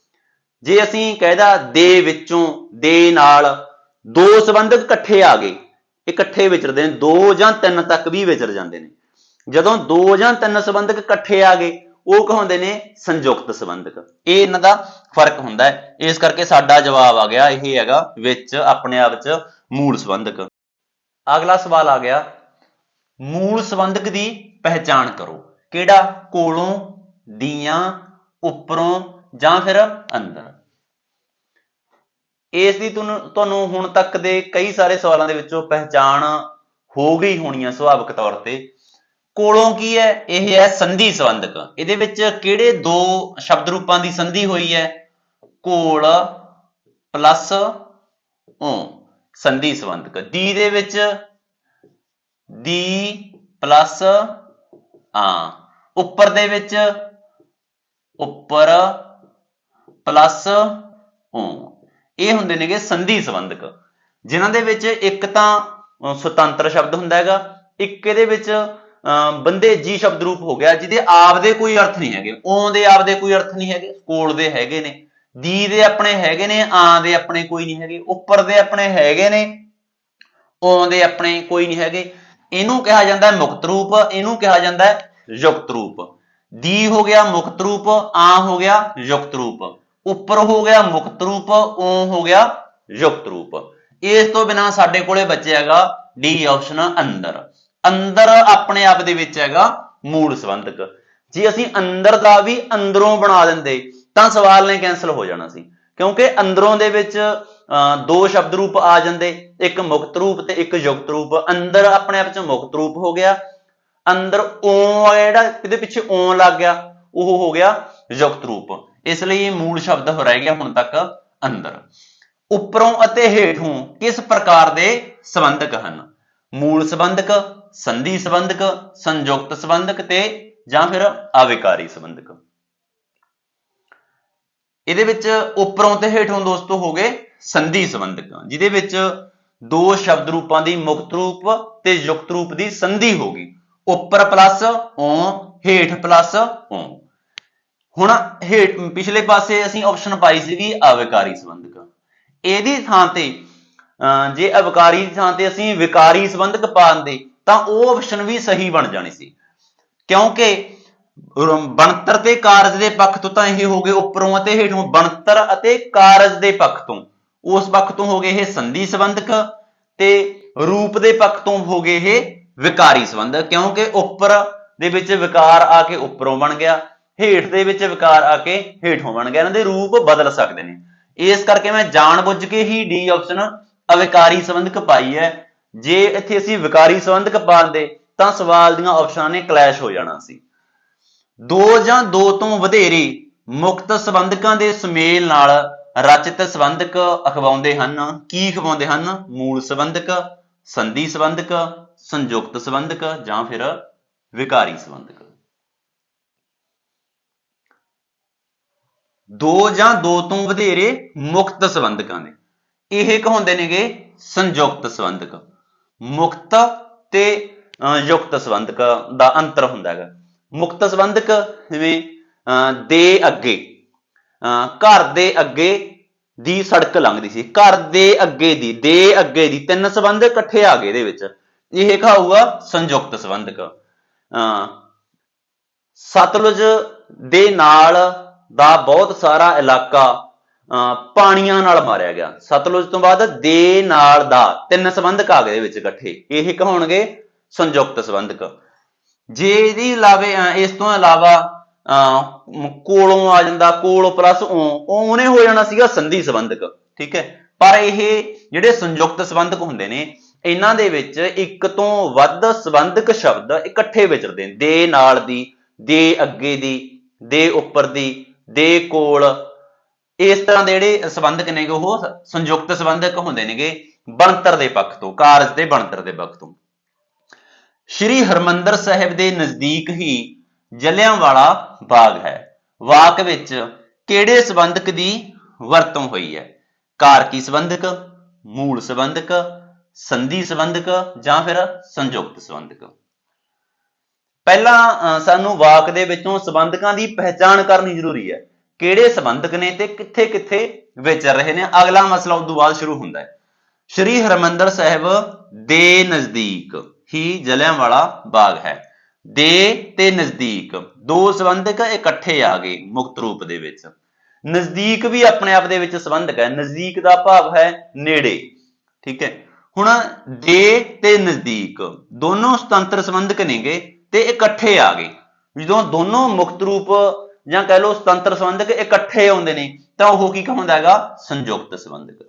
Speaker 1: ਜੇ ਅਸੀਂ ਕਹਿਦਾ ਦੇ ਵਿੱਚੋਂ, ਦੇ ਨਾਲ ਦੋ ਸੰਬੰਧਕ ਇਕੱਠੇ ਆ ਗਏ, ਇਕੱਠੇ ਵਿਚਰਦੇ ਨੇ, ਦੋ ਜਾਂ ਤਿੰਨ ਤੱਕ ਵੀ ਵਿਚਰ ਜਾਂਦੇ ਨੇ। ਜਦੋਂ ਦੋ ਜਾਂ ਤਿੰਨ ਸੰਬੰਧਕ ਇਕੱਠੇ ਆ ਗਏ, ਉਹ ਕਹਾਉਂਦੇ ਨੇ ਸੰਯੁਕਤ ਸੰਬੰਧਕ। ਇਹ ਇਹਨਾਂ ਦਾ ਫ਼ਰਕ ਹੁੰਦਾ ਹੈ। ਇਸ ਕਰਕੇ ਸਾਡਾ ਜਵਾਬ ਆ ਗਿਆ, ਇਹ ਹੈਗਾ ਵਿੱਚ, ਆਪਣੇ ਆਪ ਚ ਮੂਲ ਸੰਬੰਧਕ। ਅਗਲਾ ਸਵਾਲ ਆ ਗਿਆ, ਮੂਲ ਸੰਬੰਧਕ ਦੀ ਪਹਿਚਾਣ ਕਰੋ। ਕਿਹੜਾ ਕੋਲੋਂ ਦੀਆਂ ਉੱਪਰੋਂ ਜਾਂ ਫਿਰ ਅੰਦਰ। ਇਸ ਦੀ ਤੁਹਾਨੂੰ ਤੁਹਾਨੂੰ ਹੁਣ ਤੱਕ ਦੇ ਕਈ ਸਾਰੇ ਸਵਾਲਾਂ ਦੇ ਵਿੱਚੋਂ ਪਹਿਚਾਣ ਹੋ ਗਈ ਹੋਣੀ ਹੈ ਸੁਭਾਵਿਕ ਤੌਰ ਤੇ। ਕੋਲੋਂ ਕੀ ਹੈ? ਇਹ ਹੈ ਸੰਧੀ ਸੰਬੰਧਕ। ਇਹਦੇ ਵਿੱਚ ਕਿਹੜੇ ਦੋ ਸ਼ਬਦ ਰੂਪਾਂ ਦੀ ਸੰਧੀ ਹੋਈ ਹੈ? ਕੋਲ ਪਲੱਸ ਓ ਸੰਧੀ ਸੰਬੰਧਕ। ਦੀ ਦੇ ਵਿੱਚ ਦੀ ਪਲੱਸ, ਆ। ਉੱਪਰ ਦੇ ਵਿੱਚ ਉੱਪਰ ਪਲੱਸ ਓ ਇਹ ਹੁੰਦੇ ਨੇਗੇ ਸੰਧੀ ਸੰਬੰਧਕ ਜਿਨ੍ਹਾਂ ਦੇ ਵਿੱਚ ਇੱਕ ਤਾਂ ਸੁਤੰਤਰ ਸ਼ਬਦ ਹੁੰਦਾ ਹੈਗਾ ਇੱਕ ਇਹਦੇ ਵਿੱਚ ਅਹ, ਬੰਦੇਜੀ ਸ਼ਬਦ ਰੂਪ ਹੋ ਗਿਆ ਜਿਹਦੇ ਆਪਦੇ ਕੋਈ ਅਰਥ ਨਹੀਂ ਹੈਗੇ ਓਂ ਦੇ ਆਪਦੇ ਕੋਈ ਅਰਥ ਨਹੀਂ ਹੈਗੇ ਕੋਲ ਦੇ ਹੈਗੇ ਨੇ ਦੀ ਦੇ ਆਪਣੇ ਹੈਗੇ ਨੇ ਆਂ ਦੇ ਆਪਣੇ ਕੋਈ ਨਹੀਂ ਹੈਗੇ ਉੱਪਰ ਦੇ ਆਪਣੇ ਹੈਗੇ ਨੇ ਓਂ ਦੇ ਆਪਣੇ ਕੋਈ ਨਹੀਂ ਹੈਗੇ ਇਹਨੂੰ ਕਿਹਾ ਜਾਂਦਾ ਹੈ ਮੁਕਤ ਰੂਪ ਇਹਨੂੰ ਕਿਹਾ ਜਾਂਦਾ ਹੈ ਯੁਕਤ ਰੂਪ ਦੀ ਹੋ ਗਿਆ ਮੁਕਤ ਰੂਪ ਆ ਹੋ ਗਿਆ ਯੁਕਤ ਰੂਪ। ਉੱਪਰ ਹੋ ਗਿਆ ਮੁਕਤ ਰੂਪ ਓ ਹੋ ਗਿਆ ਯੁਕਤ ਰੂਪ। ਇਸ ਤੋਂ ਬਿਨਾ ਸਾਡੇ ਕੋਲੇ ਬਚਿਆ ਹੈਗਾ ਡੀ ਆਪਸ਼ਨ ਅੰਦਰ। ਅੰਦਰ ਆਪਣੇ ਆਪ ਦੇ ਵਿੱਚ ਹੈਗਾ ਮੂਲ ਸੰਬੰਧਕ। ਜੇ ਅਸੀਂ ਅੰਦਰ ਦਾ ਵੀ ਅੰਦਰੋਂ ਬਣਾ ਦਿੰਦੇ ਤਾਂ ਸਵਾਲ ਨੇ ਕੈਨਸਲ ਹੋ ਜਾਣਾ ਸੀ। ਕਿਉਂਕਿ ਅੰਦਰੋਂ ਦੇ ਵਿੱਚ ਅਹ, ਦੋ ਸ਼ਬਦ ਰੂਪ ਆ ਜਾਂਦੇ ਇੱਕ ਮੁਕਤ ਰੂਪ ਤੇ ਇੱਕ ਯੁਕਤ ਰੂਪ। ਅੰਦਰ ਆਪਣੇ ਆਪ ਚ ਮੁਕਤ ਰੂਪ ਹੋ ਗਿਆ। ਅੰਦਰ ਓਂ ਆ ਜਿਹੜਾ ਇਹਦੇ ਪਿੱਛੇ ਓਂ ਲੱਗ ਗਿਆ ਉਹ ਹੋ ਗਿਆ ਯੁਕਤ ਰੂਪ। ਇਸ ਲਈ ਮੂਲ ਸ਼ਬਦ ਹੋ ਰਹਿ ਗਿਆ ਹੁਣ ਤੱਕ ਅੰਦਰ। ਉੱਪਰੋਂ ਅਤੇ ਹੇਠੋਂ ਕਿਸ ਪ੍ਰਕਾਰ ਦੇ ਸੰਬੰਧਕ ਹਨ? ਮੂਲ ਸੰਬੰਧਕ, ਸੰਧੀ ਸੰਬੰਧਕ, ਸੰਯੁਕਤ ਸੰਬੰਧਕ ਤੇ ਜਾਂ ਫਿਰ ਅਵਿਕਾਰੀ ਸੰਬੰਧਕ। ਇਹਦੇ ਵਿੱਚ ਉੱਪਰੋਂ ਤੇ ਹੇਠੋਂ ਦੋਸਤੋ ਹੋ ਗਏ ਸੰਧੀ ਸੰਬੰਧਕ। ਜਿਹਦੇ ਵਿੱਚ ਦੋ ਸ਼ਬਦ ਰੂਪਾਂ ਦੀ ਮੁਕਤ ਰੂਪ ਤੇ ਯੁਕਤ ਰੂਪ ਦੀ ਸੰਧੀ ਹੋ ਗਈ। ਉੱਪਰ ਪਲੱਸ ਓ, ਹੇਠ ਪਲੱਸ ਓਂ। ਹੁਣ ਹੇਠ ਪਿਛਲੇ ਪਾਸੇ ਅਸੀਂ ਆਪਸ਼ਨ ਪਾਈ ਸੀਗੀ ਅਵਿਕਾਰੀ ਸੰਬੰਧਕ। ਇਹਦੀ ਥਾਂ ਤੇ ਅਹ, ਜੇ ਅਵਿਕਾਰੀ ਦੀ ਥਾਂ ਤੇ ਅਸੀਂ ਵਿਕਾਰੀ ਸੰਬੰਧਕ ਪਾਉਂਦੇ ਤਾਂ ਉਹ ਆਪਸ਼ਨ ਵੀ ਸਹੀ ਬਣ ਜਾਣੀ ਸੀ। ਕਿਉਂਕਿ ਬਣਤਰ ਤੇ ਕਾਰਜ ਦੇ ਪੱਖ ਤੋਂ ਤਾਂ ਇਹ ਹੋ ਗਏ ਉੱਪਰੋਂ ਅਤੇ ਹੇਠੋਂ ਬਣਤਰ ਅਤੇ ਕਾਰਜ ਦੇ ਪੱਖ ਤੋਂ। ਉਸ ਪੱਖ ਤੋਂ ਹੋ ਗਏ ਇਹ ਸੰਧੀ ਸੰਬੰਧਕ ਤੇ ਰੂਪ ਦੇ ਪੱਖ ਤੋਂ ਹੋ ਗਏ ਇਹ ਵਿਕਾਰੀ ਸੰਬੰਧਕ ਕਿਉਂਕਿ ਉੱਪਰ ਦੇ ਵਿੱਚ ਵਿਕਾਰ ਆ ਕੇ ਉੱਪਰੋਂ ਬਣ ਗਿਆ। ਹੇਠ ਦੇ ਵਿੱਚ ਵਿਕਾਰ ਆ ਕੇ ਹੇਠ ਬਣ ਇਹਨਾਂ ਦੇ ਰੂਪ ਬਦਲ ਸਕਦੇ ਨੇ। ਇਸ ਕਰਕੇ ਮੈਂ ਜਾਣਬੁੱਝ ਕੇ ਹੀ ਡੀ ਆਪਸ਼ਨ ਅਵਿਕਾਰੀ ਸੰਬੰਧਕ ਪਾਈ ਹੈ। ਜੇ ਇੱਥੇ ਅਸੀਂ ਵਿਕਾਰੀ ਸੰਬੰਧਕ ਪਾਉਂਦੇ, ਤਾਂ ਸਵਾਲ ਦੀਆਂ ਆਪਸ਼ਨਾਂ ਨੇ ਕਲੈਸ਼ ਹੋ ਜਾਣਾ ਸੀ। ਦੋ ਜਾਂ ਦੋ ਤੋਂ ਵਧੇਰੇ ਮੁਕਤ ਸੰਬੰਧਕਾਂ ਦੇ ਸੁਮੇਲ ਨਾਲ ਰਚਿਤ ਸੰਬੰਧਕ ਅਖਵਾਉਂਦੇ ਹਨ। ਕੀ ਖਵਾਉਂਦੇ ਹਨ? ਮੂਲ ਸੰਬੰਧਕ, ਸੰਧੀ ਸੰਬੰਧਕ, ਸੰਯੁਕਤ ਸੰਬੰਧਕ ਜਾਂ ਫਿਰ ਵਿਕਾਰੀ ਸੰਬੰਧਕ। ਦੋ ਜਾਂ ਦੋ ਤੋਂ ਵਧੇਰੇ ਮੁਕਤ ਸੰਬੰਧਕਾਂ ਦੇ ਇਹ ਕਹਾਉਂਦੇ ਨੇਗੇ ਸੰਯੁਕਤ ਸੰਬੰਧਕ। ਮੁਕਤ ਤੇ ਅਹ, ਯੁਕਤ ਸੰਬੰਧਕ ਦਾ ਅੰਤਰ ਹੁੰਦਾ ਹੈਗਾ। ਮੁਕਤ ਸੰਬੰਧਕ ਜਿਵੇਂ ਅਹ, ਦੇ ਅੱਗੇ ਅਹ, ਘਰ ਦੇ ਅੱਗੇ ਦੀ ਸੜਕ ਲੰਘਦੀ ਸੀ। ਘਰ ਦੇ ਅੱਗੇ ਦੀ ਦੇ ਅੱਗੇ ਦੀ ਤਿੰਨ ਸੰਬੰਧ ਇਕੱਠੇ ਆ ਗਏ ਇਹਦੇ ਵਿੱਚ। ਇਹ ਕਹਾਊਗਾ ਸੰਯੁਕਤ ਸੰਬੰਧਕ। ਅਹ, ਸਤਲੁਜ ਦੇ ਨਾਲ ਦਾ ਬਹੁਤ ਸਾਰਾ ਇਲਾਕਾ ਅਹ, ਪਾਣੀਆਂ ਨਾਲ ਮਾਰਿਆ ਗਿਆ। ਸਤਲੁਜ ਤੋਂ ਬਾਅਦ ਦੇ ਨਾਲ ਦਾ ਤਿੰਨ ਸੰਬੰਧਕ ਆ ਗਏ ਵਿੱਚ ਇਕੱਠੇ। ਇਹ ਕਹਾਉਣਗੇ ਸੰਯੁਕਤ ਸੰਬੰਧਕ। ਜੇ ਇਹਦੀ ਇਲਾਵੇ ਇਸ ਤੋਂ ਇਲਾਵਾ ਕੋਲੋਂ ਆ ਜਾਂਦਾ ਕੋਲ ਪਲੱਸ ਉਹ ਉਹਨੇ ਹੋ ਜਾਣਾ ਸੀਗਾ ਸੰਧੀ ਸੰਬੰਧਕ ਠੀਕ ਹੈ? ਪਰ ਇਹ ਜਿਹੜੇ ਸੰਯੁਕਤ ਸੰਬੰਧਕ ਹੁੰਦੇ ਨੇ ਇਹਨਾਂ ਦੇ ਵਿੱਚ ਇੱਕ ਤੋਂ ਵੱਧ ਸੰਬੰਧਕ ਸ਼ਬਦ ਇਕੱਠੇ ਵਿਚਰਦੇ ਨੇ। ਦੇ ਨਾਲ ਦੀ ਦੇ ਅੱਗੇ ਦੀ ਦੇ ਉੱਪਰ ਦੀ ਦੇ ਕੋਲ ਇਸ ਤਰ੍ਹਾਂ ਦੇ ਜਿਹੜੇ ਸੰਬੰਧਕ ਨੇਗੇ ਉਹ ਸੰਯੁਕਤ ਸੰਬੰਧਕ ਹੁੰਦੇ ਨੇਗੇ ਬਣਤਰ ਦੇ ਪੱਖ ਤੋਂ, ਕਾਰਜ ਦੇ ਬਣਤਰ ਦੇ ਪੱਖ ਤੋਂ। ਸ਼੍ਰੀ ਹਰਮੰਦਰ ਸਾਹਿਬ ਦੇ ਨਜ਼ਦੀਕ ਹੀ ਜਲਿਆਂਵਾਲਾ ਬਾਗ ਹੈ। ਵਾਕ ਵਿੱਚ ਕਿਹੜੇ ਸੰਬੰਧਕ ਦੀ ਵਰਤੋਂ ਹੋਈ ਹੈ? ਕਾਰਕੀ ਸੰਬੰਧਕ, ਮੂਲ ਸੰਬੰਧਕ, ਸੰਧੀ ਸੰਬੰਧਕ ਜਾਂ ਫਿਰ ਸੰਯੁਕਤ ਸੰਬੰਧਕ? ਪਹਿਲਾਂ ਅਹ, ਸਾਨੂੰ ਵਾਕ ਦੇ ਵਿੱਚੋਂ ਸੰਬੰਧਕਾਂ ਦੀ ਪਹਿਚਾਣ ਕਰਨੀ ਜ਼ਰੂਰੀ ਹੈ। ਕਿਹੜੇ ਸੰਬੰਧਕ ਨੇ ਤੇ ਕਿੱਥੇ ਕਿੱਥੇ ਵਿਚਰ ਰਹੇ ਨੇ? ਅਗਲਾ ਮਸਲਾ ਉਸ ਤੋਂ ਬਾਅਦ ਸ਼ੁਰੂ ਹੁੰਦਾ ਹੈ। ਸ਼੍ਰੀ ਹਰਮੰਦਰ ਸਾਹਿਬ ਦੇ ਨਜ਼ਦੀਕ ਹੀ ਜਲਿਆਂਵਾਲਾ ਬਾਗ ਹੈ। ਦੇ ਤੇ ਨਜ਼ਦੀਕ ਦੋ ਸੰਬੰਧਕ ਇਕੱਠੇ ਆ ਗਏ ਮੁਕਤ ਰੂਪ ਦੇ ਵਿੱਚ। ਨਜ਼ਦੀਕ ਵੀ ਆਪਣੇ ਆਪ ਦੇ ਵਿੱਚ ਸੰਬੰਧਕ ਹੈ। ਨਜ਼ਦੀਕ ਦਾ ਭਾਵ ਹੈ ਨੇੜੇ। ਠੀਕ ਹੈ। ਹੁਣ ਦੇ ਤੇ ਨਜ਼ਦੀਕ ਦੋਨੋਂ ਸੁਤੰਤਰ ਸੰਬੰਧਕ ਨੇਗੇ। ਤੇ ਇਕੱਠੇ ਆ ਗਏ। ਜਦੋਂ ਦੋਨੋਂ ਮੁਕਤ ਰੂਪ ਜਾਂ ਕਹਿ ਲਓ ਸੁਤੰਤਰ ਸੰਬੰਧਕ ਇਕੱਠੇ ਆਉਂਦੇ ਨੇ, ਤਾਂ ਉਹ ਕੀ ਕਹਾਉਂਦਾ ਹੈਗਾ? ਸੰਯੁਕਤ ਸੰਬੰਧਕ।